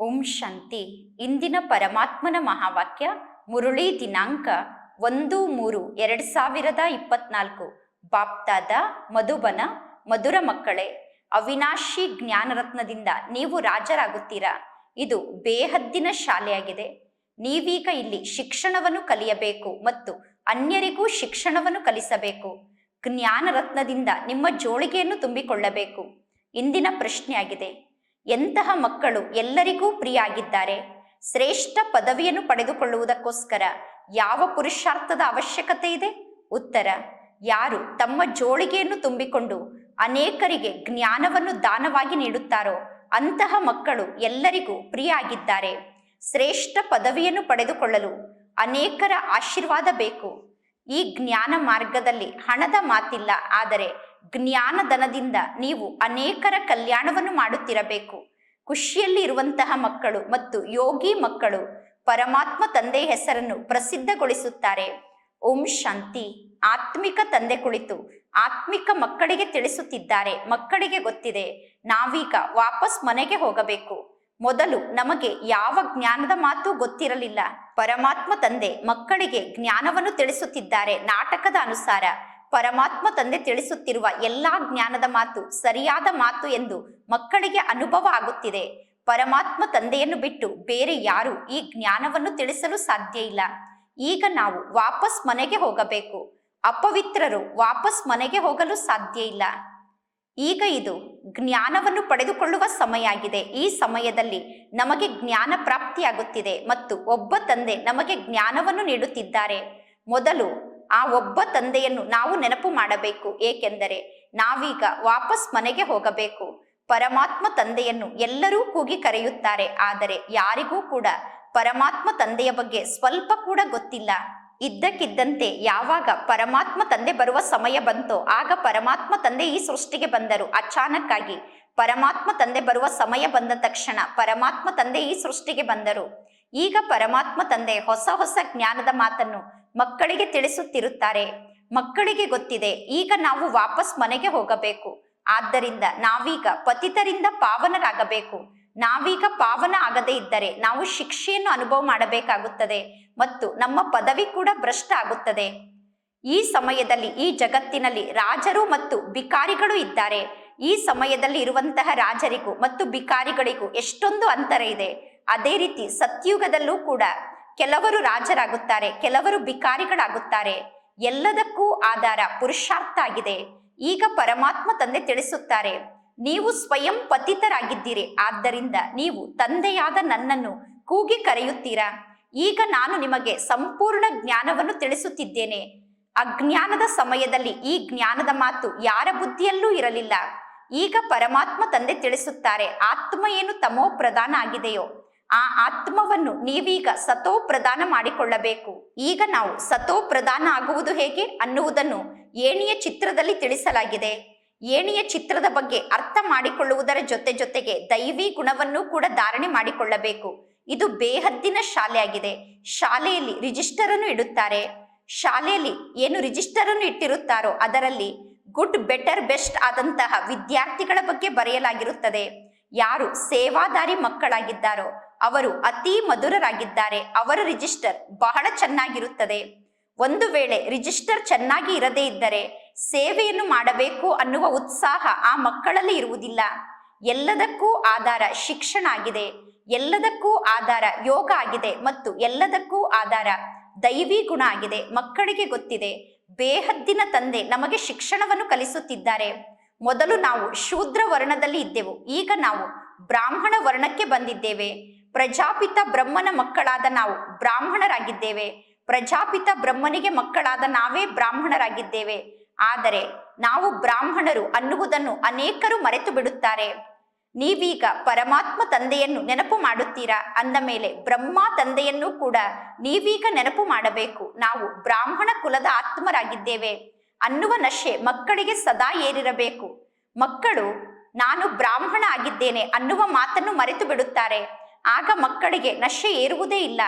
ಓಂ ಶಾಂತಿ. ಇಂದಿನ ಪರಮಾತ್ಮನ ಮಹಾವಾಕ್ಯ ಮುರುಳಿ ದಿನಾಂಕ ಒಂದು ಮೂರು ಎರಡು ಸಾವಿರದ ಇಪ್ಪತ್ನಾಲ್ಕು. ಬಾಪ್ತಾದ, ಮಧುಬನ, ಮಧುರ ಮಕ್ಕಳೇ, ಅವಿನಾಶಿ ಜ್ಞಾನರತ್ನದಿಂದ ನೀವು ರಾಜರಾಗುತ್ತೀರಾ. ಇದು ಬೇಹದ್ದಿನ ಶಾಲೆಯಾಗಿದೆ. ನೀವೀಗ ಇಲ್ಲಿ ಶಿಕ್ಷಣವನ್ನು ಕಲಿಯಬೇಕು ಮತ್ತು ಅನ್ಯರಿಗೂ ಶಿಕ್ಷಣವನ್ನು ಕಲಿಸಬೇಕು. ಜ್ಞಾನರತ್ನದಿಂದ ನಿಮ್ಮ ಜೋಳಿಗೆಯನ್ನು ತುಂಬಿಕೊಳ್ಳಬೇಕು. ಇಂದಿನ ಪ್ರಶ್ನೆಯಾಗಿದೆ. ಎಂತಹ ಮಕ್ಕಳು ಎಲ್ಲರಿಗೂ ಪ್ರಿಯಾಗಿದ್ದಾರೆ? ಶ್ರೇಷ್ಠ ಪದವಿಯನ್ನು ಪಡೆದುಕೊಳ್ಳುವುದಕ್ಕೋಸ್ಕರ ಯಾವ ಪುರುಷಾರ್ಥದ ಅವಶ್ಯಕತೆ ಇದೆ? ಉತ್ತರ, ಯಾರು ತಮ್ಮ ಜೋಳಿಗೆಯನ್ನು ತುಂಬಿಕೊಂಡು ಅನೇಕರಿಗೆ ಜ್ಞಾನವನ್ನು ದಾನವಾಗಿ ನೀಡುತ್ತಾರೋ ಅಂತಹ ಮಕ್ಕಳು ಎಲ್ಲರಿಗೂ ಪ್ರಿಯಾಗಿದ್ದಾರೆ. ಶ್ರೇಷ್ಠ ಪದವಿಯನ್ನು ಪಡೆದುಕೊಳ್ಳಲು ಅನೇಕರ ಆಶೀರ್ವಾದ ಬೇಕು. ಈ ಜ್ಞಾನ ಮಾರ್ಗದಲ್ಲಿ ಹಣದ ಮಾತಿಲ್ಲ, ಆದರೆ ಜ್ಞಾನಧನದಿಂದ ನೀವು ಅನೇಕರ ಕಲ್ಯಾಣವನ್ನು ಮಾಡುತ್ತಿರಬೇಕು. ಖುಷಿಯಲ್ಲಿ ಇರುವಂತಹ ಮಕ್ಕಳು ಮತ್ತು ಯೋಗಿ ಮಕ್ಕಳು ಪರಮಾತ್ಮ ತಂದೆ ಹೆಸರನ್ನು ಪ್ರಸಿದ್ಧಗೊಳಿಸುತ್ತಾರೆ. ಓಂ ಶಾಂತಿ. ಆತ್ಮಿಕ ತಂದೆ ಕುಳಿತು ಆತ್ಮಿಕ ಮಕ್ಕಳಿಗೆ ತಿಳಿಸುತ್ತಿದ್ದಾರೆ. ಮಕ್ಕಳಿಗೆ ಗೊತ್ತಿದೆ, ನಾವೀಗ ವಾಪಸ್ ಮನೆಗೆ ಹೋಗಬೇಕು. ಮೊದಲು ನಮಗೆ ಯಾವ ಜ್ಞಾನದ ಮಾತು ಗೊತ್ತಿರಲಿಲ್ಲ. ಪರಮಾತ್ಮ ತಂದೆ ಮಕ್ಕಳಿಗೆ ಜ್ಞಾನವನ್ನು ತಿಳಿಸುತ್ತಿದ್ದಾರೆ. ನಾಟಕದ ಅನುಸಾರ ಪರಮಾತ್ಮ ತಂದೆ ತಿಳಿಸುತ್ತಿರುವ ಎಲ್ಲಾ ಜ್ಞಾನದ ಮಾತು ಸರಿಯಾದ ಮಾತು ಎಂದು ಮಕ್ಕಳಿಗೆ ಅನುಭವ ಆಗುತ್ತಿದೆ. ಪರಮಾತ್ಮ ತಂದೆಯನ್ನು ಬಿಟ್ಟು ಬೇರೆ ಯಾರು ಈ ಜ್ಞಾನವನ್ನು ತಿಳಿಸಲು ಸಾಧ್ಯ ಇಲ್ಲ. ಈಗ ನಾವು ವಾಪಸ್ ಮನೆಗೆ ಹೋಗಬೇಕು. ಅಪವಿತ್ರರು ವಾಪಸ್ ಮನೆಗೆ ಹೋಗಲು ಸಾಧ್ಯ ಇಲ್ಲ. ಈಗ ಇದು ಜ್ಞಾನವನ್ನು ಪಡೆದುಕೊಳ್ಳುವ ಸಮಯ ಆಗಿದೆ. ಈ ಸಮಯದಲ್ಲಿ ನಮಗೆ ಜ್ಞಾನ ಪ್ರಾಪ್ತಿಯಾಗುತ್ತಿದೆ ಮತ್ತು ಒಬ್ಬ ತಂದೆ ನಮಗೆ ಜ್ಞಾನವನ್ನು ನೀಡುತ್ತಿದ್ದಾರೆ. ಮೊದಲು ಆ ಒಬ್ಬ ತಂದೆಯನ್ನು ನಾವು ನೆನಪು ಮಾಡಬೇಕು. ಏಕೆಂದರೆ ನಾವೀಗ ವಾಪಸ್ ಮನೆಗೆ ಹೋಗಬೇಕು. ಪರಮಾತ್ಮ ತಂದೆಯನ್ನು ಎಲ್ಲರೂ ಕೂಗಿ ಕರೆಯುತ್ತಾರೆ. ಆದರೆ ಯಾರಿಗೂ ಕೂಡ ಪರಮಾತ್ಮ ತಂದೆಯ ಬಗ್ಗೆ ಸ್ವಲ್ಪ ಕೂಡ ಗೊತ್ತಿಲ್ಲ. ಇದ್ದಕ್ಕಿದ್ದಂತೆ ಯಾವಾಗ ಪರಮಾತ್ಮ ತಂದೆ ಬರುವ ಸಮಯ ಬಂತೋ ಆಗ ಪರಮಾತ್ಮ ತಂದೆ ಈ ಸೃಷ್ಟಿಗೆ ಬಂದರು. ಅಚಾನಕ್ಕಾಗಿ ಪರಮಾತ್ಮ ತಂದೆ ಬರುವ ಸಮಯ ಬಂದ ತಕ್ಷಣ ಪರಮಾತ್ಮ ತಂದೆ ಈ ಸೃಷ್ಟಿಗೆ ಬಂದರು. ಈಗ ಪರಮಾತ್ಮ ತಂದೆ ಹೊಸ ಹೊಸ ಜ್ಞಾನದ ಮಾತನ್ನು ಮಕ್ಕಳಿಗೆ ತಿಳಿಸುತ್ತಿರುತ್ತಾರೆ. ಮಕ್ಕಳಿಗೆ ಗೊತ್ತಿದೆ, ಈಗ ನಾವು ವಾಪಸ್ ಮನೆಗೆ ಹೋಗಬೇಕು. ಆದ್ದರಿಂದ ನಾವೀಗ ಪತಿತರಿಂದ ಪಾವನರಾಗಬೇಕು. ನಾವೀಗ ಪಾವನ ಆಗದೇ ಇದ್ದರೆ ನಾವು ಶಿಕ್ಷೆಯನ್ನು ಅನುಭವ ಮಾಡಬೇಕಾಗುತ್ತದೆ ಮತ್ತು ನಮ್ಮ ಪದವಿ ಕೂಡ ಭ್ರಷ್ಟ ಆಗುತ್ತದೆ. ಈ ಸಮಯದಲ್ಲಿ ಈ ಜಗತ್ತಿನಲ್ಲಿ ರಾಜರು ಮತ್ತು ಬಿಕಾರಿಗಳು ಇದ್ದಾರೆ. ಈ ಸಮಯದಲ್ಲಿ ಇರುವಂತಹ ರಾಜರಿಗೂ ಮತ್ತು ಬಿಕಾರಿಗಳಿಗೂ ಎಷ್ಟೊಂದು ಅಂತರ ಇದೆ. ಅದೇ ರೀತಿ ಸತ್ಯುಗದಲ್ಲೂ ಕೂಡ ಕೆಲವರು ರಾಜರಾಗುತ್ತಾರೆ, ಕೆಲವರು ಬಿಕಾರಿಗಳಾಗುತ್ತಾರೆ ಎಲ್ಲದಕ್ಕೂ ಆಧಾರ ಪುರುಷಾರ್ಥ ಆಗಿದೆ. ಈಗ ಪರಮಾತ್ಮ ತಂದೆ ತಿಳಿಸುತ್ತಾರೆ, ನೀವು ಸ್ವಯಂ ಪತಿತರಾಗಿದ್ದೀರಿ, ಆದ್ದರಿಂದ ನೀವು ತಂದೆಯಾದ ನನ್ನನ್ನು ಕೂಗಿ ಕರೆಯುತ್ತೀರಾ? ಈಗ ನಾನು ನಿಮಗೆ ಸಂಪೂರ್ಣ ಜ್ಞಾನವನ್ನು ತಿಳಿಸುತ್ತಿದ್ದೇನೆ. ಅಜ್ಞಾನದ ಸಮಯದಲ್ಲಿ ಈ ಜ್ಞಾನದ ಮಾತು ಯಾರ ಬುದ್ಧಿಯಲ್ಲೂ ಇರಲಿಲ್ಲ. ಈಗ ಪರಮಾತ್ಮ ತಂದೆ ತಿಳಿಸುತ್ತಾರೆ, ಆತ್ಮ ಏನು ತಮೋ ಪ್ರಧಾನ ಆಗಿದೆಯೋ? ಆ ಆತ್ಮವನ್ನು ನೀವೀಗ ಸತೋ ಪ್ರದಾನ ಮಾಡಿಕೊಳ್ಳಬೇಕು. ಈಗ ನಾವು ಸತೋ ಪ್ರದಾನ ಆಗುವುದು ಹೇಗೆ ಅನ್ನುವುದನ್ನು ಏಣಿಯ ಚಿತ್ರದಲ್ಲಿ ತಿಳಿಸಲಾಗಿದೆ. ಏಣಿಯ ಚಿತ್ರದ ಬಗ್ಗೆ ಅರ್ಥ ಮಾಡಿಕೊಳ್ಳುವುದರ ಜೊತೆ ಜೊತೆಗೆ ದೈವಿ ಗುಣವನ್ನು ಕೂಡ ಧಾರಣೆ ಮಾಡಿಕೊಳ್ಳಬೇಕು. ಇದು ಬೇಹದ್ದಿನ ಶಾಲೆಯಾಗಿದೆ. ಶಾಲೆಯಲ್ಲಿ ರಿಜಿಸ್ಟರ್ ಅನ್ನು ಇಡುತ್ತಾರೆ. ಶಾಲೆಯಲ್ಲಿ ಏನು ರಿಜಿಸ್ಟರ್ ಅನ್ನು ಇಟ್ಟಿರುತ್ತಾರೋ ಅದರಲ್ಲಿ ಗುಡ್, ಬೆಟರ್, ಬೆಸ್ಟ್ ಆದಂತಹ ವಿದ್ಯಾರ್ಥಿಗಳ ಬಗ್ಗೆ ಬರೆಯಲಾಗಿರುತ್ತದೆ. ಯಾರು ಸೇವಾದಾರಿ ಮಕ್ಕಳಾಗಿದ್ದಾರೋ ಅವರು ಅತಿ ಮಧುರರಾಗಿದ್ದಾರೆ. ಅವರ ರಿಜಿಸ್ಟರ್ ಬಹಳ ಚೆನ್ನಾಗಿರುತ್ತದೆ. ಒಂದು ವೇಳೆ ರಿಜಿಸ್ಟರ್ ಚೆನ್ನಾಗಿ ಇರದೇ ಇದ್ದರೆ ಸೇವೆಯನ್ನು ಮಾಡಬೇಕು ಅನ್ನುವ ಉತ್ಸಾಹ ಆ ಮಕ್ಕಳಲ್ಲಿ ಇರುವುದಿಲ್ಲ. ಎಲ್ಲದಕ್ಕೂ ಆಧಾರ ಶಿಕ್ಷಣ ಆಗಿದೆ. ಎಲ್ಲದಕ್ಕೂ ಆಧಾರ ಯೋಗ ಆಗಿದೆ ಮತ್ತು ಎಲ್ಲದಕ್ಕೂ ಆಧಾರ ದೈವಿ ಗುಣ ಆಗಿದೆ. ಮಕ್ಕಳಿಗೆ ಗೊತ್ತಿದೆ, ಬೇಹದ್ದಿನ ತಂದೆ ನಮಗೆ ಶಿಕ್ಷಣವನ್ನು ಕಲಿಸುತ್ತಿದ್ದಾರೆ. ಮೊದಲು ನಾವು ಶೂದ್ರ ವರ್ಣದಲ್ಲಿ ಇದ್ದೆವು. ಈಗ ನಾವು ಬ್ರಾಹ್ಮಣ ವರ್ಣಕ್ಕೆ ಬಂದಿದ್ದೇವೆ. ಪ್ರಜಾಪಿತ ಬ್ರಹ್ಮನ ಮಕ್ಕಳಾದ ನಾವು ಬ್ರಾಹ್ಮಣರಾಗಿದ್ದೇವೆ. ಪ್ರಜಾಪಿತ ಬ್ರಹ್ಮನಿಗೆ ಮಕ್ಕಳಾದ ನಾವೇ ಬ್ರಾಹ್ಮಣರಾಗಿದ್ದೇವೆ. ಆದರೆ ನಾವು ಬ್ರಾಹ್ಮಣರು ಅನ್ನುವುದನ್ನು ಅನೇಕರು ಮರೆತು ಬಿಡುತ್ತಾರೆ. ನೀವೀಗ ಪರಮಾತ್ಮ ತಂದೆಯನ್ನು ನೆನಪು ಮಾಡುತ್ತೀರಾ? ಅಂದ ಮೇಲೆ ಬ್ರಹ್ಮ ತಂದೆಯನ್ನು ಕೂಡ ನೀವೀಗ ನೆನಪು ಮಾಡಬೇಕು. ನಾವು ಬ್ರಾಹ್ಮಣ ಕುಲದ ಆತ್ಮರಾಗಿದ್ದೇವೆ. ಅನ್ನುವ ನಶೆ ಮಕ್ಕಳಿಗೆ ಸದಾ ಏರಿರಬೇಕು. ಮಕ್ಕಳು, ನಾನು ಬ್ರಾಹ್ಮಣ ಆಗಿದ್ದೇನೆ ಅನ್ನುವ ಮಾತನ್ನು ಮರೆತು ಬಿಡುತ್ತಾರೆ. ಆಗ ಮಕ್ಕಳಿಗೆ ನಶೆ ಏರುವುದೇ ಇಲ್ಲ.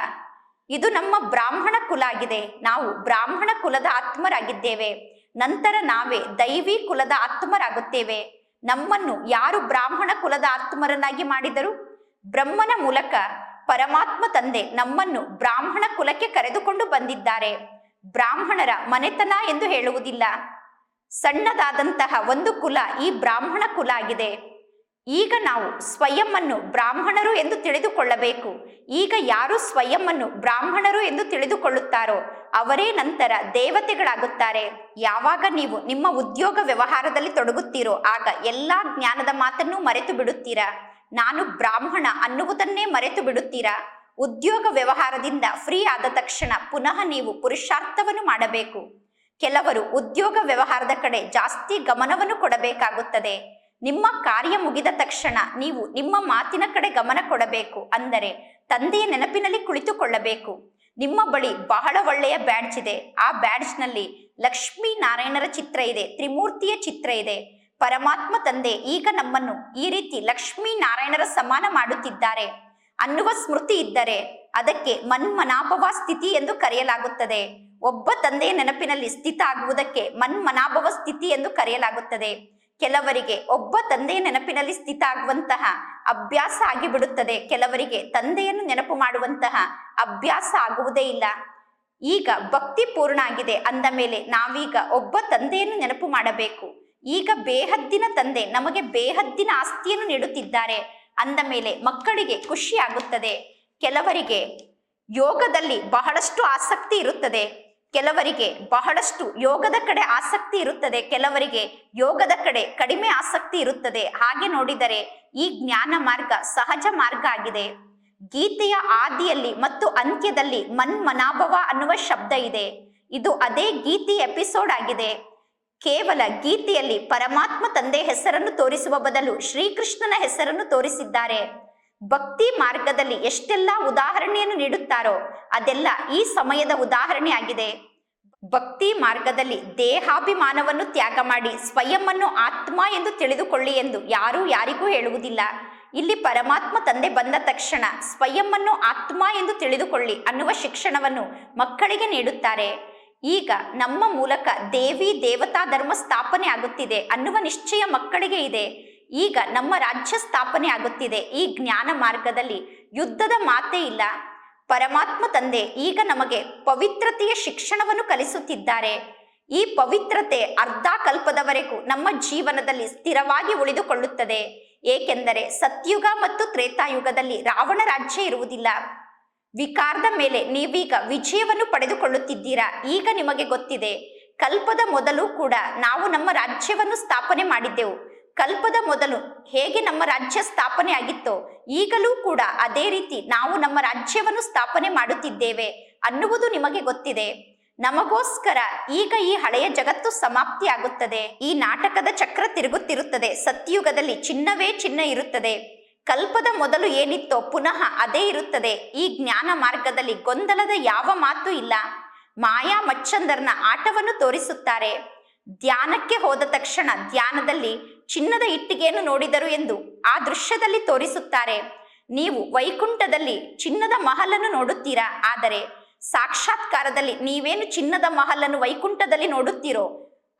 ಇದು ನಮ್ಮ ಬ್ರಾಹ್ಮಣ ಕುಲ ಆಗಿದೆ. ನಾವು ಬ್ರಾಹ್ಮಣ ಕುಲದ ಆತ್ಮರಾಗಿದ್ದೇವೆ. ನಂತರ ನಾವೇ ದೈವಿ ಕುಲದ ಆತ್ಮರಾಗುತ್ತೇವೆ. ನಮ್ಮನ್ನು ಯಾರು ಬ್ರಾಹ್ಮಣ ಕುಲದ ಆತ್ಮರನ್ನಾಗಿ ಮಾಡಿದರು? ಬ್ರಹ್ಮನ ಮೂಲಕ ಪರಮಾತ್ಮ ತಂದೆ ನಮ್ಮನ್ನು ಬ್ರಾಹ್ಮಣ ಕುಲಕ್ಕೆ ಕರೆದುಕೊಂಡು ಬಂದಿದ್ದಾರೆ. ಬ್ರಾಹ್ಮಣರ ಮನೆತನ ಎಂದು ಹೇಳುವುದಿಲ್ಲ. ಸಣ್ಣದಾದಂತಹ ಒಂದು ಕುಲ ಈ ಬ್ರಾಹ್ಮಣ ಕುಲ ಆಗಿದೆ. ಈಗ ನಾವು ಸ್ವಯಂವನ್ನು ಬ್ರಾಹ್ಮಣರು ಎಂದು ತಿಳಿದುಕೊಳ್ಳಬೇಕು. ಈಗ ಯಾರು ಸ್ವಯಂವನ್ನು ಬ್ರಾಹ್ಮಣರು ಎಂದು ತಿಳಿದುಕೊಳ್ಳುತ್ತಾರೋ, ಅವರೇ ನಂತರ ದೇವತೆಗಳಾಗುತ್ತಾರೆ. ಯಾವಾಗ ನೀವು ನಿಮ್ಮ ಉದ್ಯೋಗ ವ್ಯವಹಾರದಲ್ಲಿ ತೊಡಗುತ್ತೀರೋ, ಆಗ ಎಲ್ಲಾ ಜ್ಞಾನದ ಮಾತನ್ನು ಮರೆತು ಬಿಡುತ್ತೀರಾ? ನಾನು ಬ್ರಾಹ್ಮಣ ಅನ್ನುವುದನ್ನೇ ಮರೆತು ಬಿಡುತ್ತೀರಾ? ಉದ್ಯೋಗ ವ್ಯವಹಾರದಿಂದ ಫ್ರೀ ಆದ ತಕ್ಷಣ ಪುನಃ ನೀವು ಪುರುಷಾರ್ಥವನ್ನು ಮಾಡಬೇಕು. ಕೆಲವರು ಉದ್ಯೋಗ ವ್ಯವಹಾರದ ಕಡೆ ಜಾಸ್ತಿ ಗಮನವನ್ನು ಕೊಡಬೇಕಾಗುತ್ತದೆ. ನಿಮ್ಮ ಕಾರ್ಯ ಮುಗಿದ ತಕ್ಷಣ ನೀವು ನಿಮ್ಮ ಮಾತಿನ ಕಡೆ ಗಮನ ಕೊಡಬೇಕು ಅಂದರೆ ತಂದೆಯ ನೆನಪಿನಲ್ಲಿ ಕುಳಿತುಕೊಳ್ಳಬೇಕು. ನಿಮ್ಮ ಬಳಿ ಬಹಳ ಒಳ್ಳೆಯ ಬ್ಯಾಡ್ಜ್ ಇದೆ. ಆ ಬ್ಯಾಡ್ಜ್ನಲ್ಲಿ ಲಕ್ಷ್ಮೀ ನಾರಾಯಣರ ಚಿತ್ರ ಇದೆ, ತ್ರಿಮೂರ್ತಿಯ ಚಿತ್ರ ಇದೆ. ಪರಮಾತ್ಮ ತಂದೆ ಈಗ ನಮ್ಮನ್ನು ಈ ರೀತಿ ಲಕ್ಷ್ಮೀ ನಾರಾಯಣರ ಸಮಾನ ಮಾಡುತ್ತಿದ್ದಾರೆ ಅನ್ನುವ ಸ್ಮೃತಿ ಇದ್ದರೆ ಅದಕ್ಕೆ ಮನ್ಮನಾಭವ ಸ್ಥಿತಿ ಎಂದು ಕರೆಯಲಾಗುತ್ತದೆ. ಒಬ್ಬ ತಂದೆಯ ನೆನಪಿನಲ್ಲಿ ಸ್ಥಿತ ಆಗುವುದಕ್ಕೆ ಮನ್ಮನಾಭವ ಸ್ಥಿತಿ ಎಂದು ಕರೆಯಲಾಗುತ್ತದೆ. ಕೆಲವರಿಗೆ ಒಬ್ಬ ತಂದೆಯ ನೆನಪಿನಲ್ಲಿ ಸ್ಥಿತ ಆಗುವಂತಹ ಅಭ್ಯಾಸ ಆಗಿಬಿಡುತ್ತದೆ. ಕೆಲವರಿಗೆ ತಂದೆಯನ್ನು ನೆನಪು ಮಾಡುವಂತಹ ಅಭ್ಯಾಸ ಆಗುವುದೇ ಇಲ್ಲ. ಈಗ ಭಕ್ತಿ ಪೂರ್ಣ ಆಗಿದೆ. ಅಂದ ಮೇಲೆ ನಾವೀಗ ಒಬ್ಬ ತಂದೆಯನ್ನು ನೆನಪು ಮಾಡಬೇಕು. ಈಗ ಬೇಹದ್ದಿನ ತಂದೆ ನಮಗೆ ಬೇಹದ್ದಿನ ಆಸ್ತಿಯನ್ನು ನೀಡುತ್ತಿದ್ದಾರೆ. ಅಂದ ಮೇಲೆ ಮಕ್ಕಳಿಗೆ ಖುಷಿಯಾಗುತ್ತದೆ ಕೆಲವರಿಗೆ ಯೋಗದಲ್ಲಿ ಬಹಳಷ್ಟು ಆಸಕ್ತಿ ಇರುತ್ತದೆ. ಕೆಲವರಿಗೆ ಬಹಳಷ್ಟು ಯೋಗದ ಕಡೆ ಆಸಕ್ತಿ ಇರುತ್ತದೆ, ಕೆಲವರಿಗೆ ಯೋಗದ ಕಡೆ ಕಡಿಮೆ ಆಸಕ್ತಿ ಇರುತ್ತದೆ. ಹಾಗೆ ನೋಡಿದರೆ ಈ ಜ್ಞಾನ ಮಾರ್ಗ ಸಹಜ ಮಾರ್ಗ ಆಗಿದೆ. ಗೀತೆಯ ಆದಿಯಲ್ಲಿ ಮತ್ತು ಅಂತ್ಯದಲ್ಲಿ ಮನ್ಮನಾಭವ ಅನ್ನುವ ಶಬ್ದ ಇದೆ. ಇದು ಅದೇ ಗೀತೆ ಎಪಿಸೋಡ್ ಆಗಿದೆ. ಕೇವಲ ಗೀತೆಯಲ್ಲಿ ಪರಮಾತ್ಮ ತಂದೆ ಹೆಸರನ್ನು ತೋರಿಸುವ ಬದಲು ಶ್ರೀಕೃಷ್ಣನ ಹೆಸರನ್ನು ತೋರಿಸಿದ್ದಾರೆ. ಭಕ್ತಿ ಮಾರ್ಗದಲ್ಲಿ ಎಷ್ಟೆಲ್ಲ ಉದಾಹರಣೆಯನ್ನು ನೀಡುತ್ತಾರೋ ಅದೆಲ್ಲ ಈ ಸಮಯದ ಉದಾಹರಣೆ ಆಗಿದೆ ಭಕ್ತಿ ಮಾರ್ಗದಲ್ಲಿ ದೇಹಾಭಿಮಾನವನ್ನು ತ್ಯಾಗ ಮಾಡಿ ಸ್ವಯಂವನ್ನು ಆತ್ಮ ಎಂದು ತಿಳಿದುಕೊಳ್ಳಿ ಎಂದು ಯಾರೂ ಯಾರಿಗೂ ಹೇಳುವುದಿಲ್ಲ. ಇಲ್ಲಿ ಪರಮಾತ್ಮ ತಂದೆ ಬಂದ ತಕ್ಷಣ ಸ್ವಯಂವನ್ನು ಆತ್ಮ ಎಂದು ತಿಳಿದುಕೊಳ್ಳಿ ಅನ್ನುವ ಶಿಕ್ಷಣವನ್ನು ಮಕ್ಕಳಿಗೆ ನೀಡುತ್ತಾರೆ. ಈಗ ನಮ್ಮ ಮೂಲಕ ದೇವಿ ದೇವತಾ ಧರ್ಮ ಸ್ಥಾಪನೆ ಆಗುತ್ತಿದೆ ಅನ್ನುವ ನಿಶ್ಚಯ ಮಕ್ಕಳಿಗೆ ಇದೆ. ಈಗ ನಮ್ಮ ರಾಜ್ಯ ಸ್ಥಾಪನೆ ಆಗುತ್ತಿದೆ. ಈ ಜ್ಞಾನ ಮಾರ್ಗದಲ್ಲಿ ಯುದ್ಧದ ಮಾತೇ ಇಲ್ಲ. ಪರಮಾತ್ಮ ತಂದೆ ಈಗ ನಮಗೆ ಪವಿತ್ರತೆಯ ಶಿಕ್ಷಣವನ್ನು ಕಲಿಸುತ್ತಿದ್ದಾರೆ. ಈ ಪವಿತ್ರತೆ ಅರ್ಧ ಕಲ್ಪದವರೆಗೂ ನಮ್ಮ ಜೀವನದಲ್ಲಿ ಸ್ಥಿರವಾಗಿ ಉಳಿದುಕೊಳ್ಳುತ್ತದೆ. ಏಕೆಂದರೆ ಸತ್ಯುಗ ಮತ್ತು ತ್ರೇತಾಯುಗದಲ್ಲಿ ರಾವಣ ರಾಜ್ಯ ಇರುವುದಿಲ್ಲ. ವಿಕಾರದ ಮೇಲೆ ನೀವೀಗ ವಿಜಯವನ್ನು ಪಡೆದುಕೊಳ್ಳುತ್ತಿದ್ದೀರಾ? ಈಗ ನಿಮಗೆ ಗೊತ್ತಿದೆ. ಕಲ್ಪದ ಮೊದಲು ಕೂಡ ನಾವು ನಮ್ಮ ರಾಜ್ಯವನ್ನು ಸ್ಥಾಪನೆ ಮಾಡಿದ್ದೆವು. ಕಲ್ಪದ ಮೊದಲು ಹೇಗೆ ನಮ್ಮ ರಾಜ್ಯ ಸ್ಥಾಪನೆ ಆಗಿತ್ತೋ, ಈಗಲೂ ಕೂಡ ಅದೇ ರೀತಿ ನಾವು ನಮ್ಮ ರಾಜ್ಯವನ್ನು ಸ್ಥಾಪನೆ ಮಾಡುತ್ತಿದ್ದೇವೆ ಅನ್ನುವುದು ನಿಮಗೆ ಗೊತ್ತಿದೆ. ನಮಗೋಸ್ಕರ ಈಗ ಈ ಹಳೆಯ ಜಗತ್ತು ಸಮಾಪ್ತಿಯಾಗುತ್ತದೆ. ಈ ನಾಟಕದ ಚಕ್ರ ತಿರುಗುತ್ತಿರುತ್ತದೆ. ಸತ್ಯುಗದಲ್ಲಿ ಚಿನ್ನವೇ ಚಿನ್ನ ಇರುತ್ತದೆ. ಕಲ್ಪದ ಮೊದಲು ಏನಿತ್ತೋ ಪುನಃ ಅದೇ ಇರುತ್ತದೆ. ಈ ಜ್ಞಾನ ಮಾರ್ಗದಲ್ಲಿ ಗೊಂದಲದ ಯಾವ ಮಾತು ಇಲ್ಲ. ಮಾಯಾ ಮಚ್ಚಂದರ್ನ ಆಟವನ್ನು ತೋರಿಸುತ್ತಾರೆ. ಧ್ಯಾನಕ್ಕೆ ಹೋದ ತಕ್ಷಣ ಧ್ಯಾನದಲ್ಲಿ ಚಿನ್ನದ ಇಟ್ಟಿಗೆಯನ್ನು ನೋಡಿದರು ಎಂದು ಆ ದೃಶ್ಯದಲ್ಲಿ ತೋರಿಸುತ್ತಾರೆ. ನೀವು ವೈಕುಂಠದಲ್ಲಿ ಚಿನ್ನದ ಮಹಲನ್ನು ನೋಡುತ್ತೀರಾ? ಆದರೆ ಸಾಕ್ಷಾತ್ಕಾರದಲ್ಲಿ ನೀವೇನು ಚಿನ್ನದ ಮಹಲನ್ನು ವೈಕುಂಠದಲ್ಲಿ ನೋಡುತ್ತೀರೋ,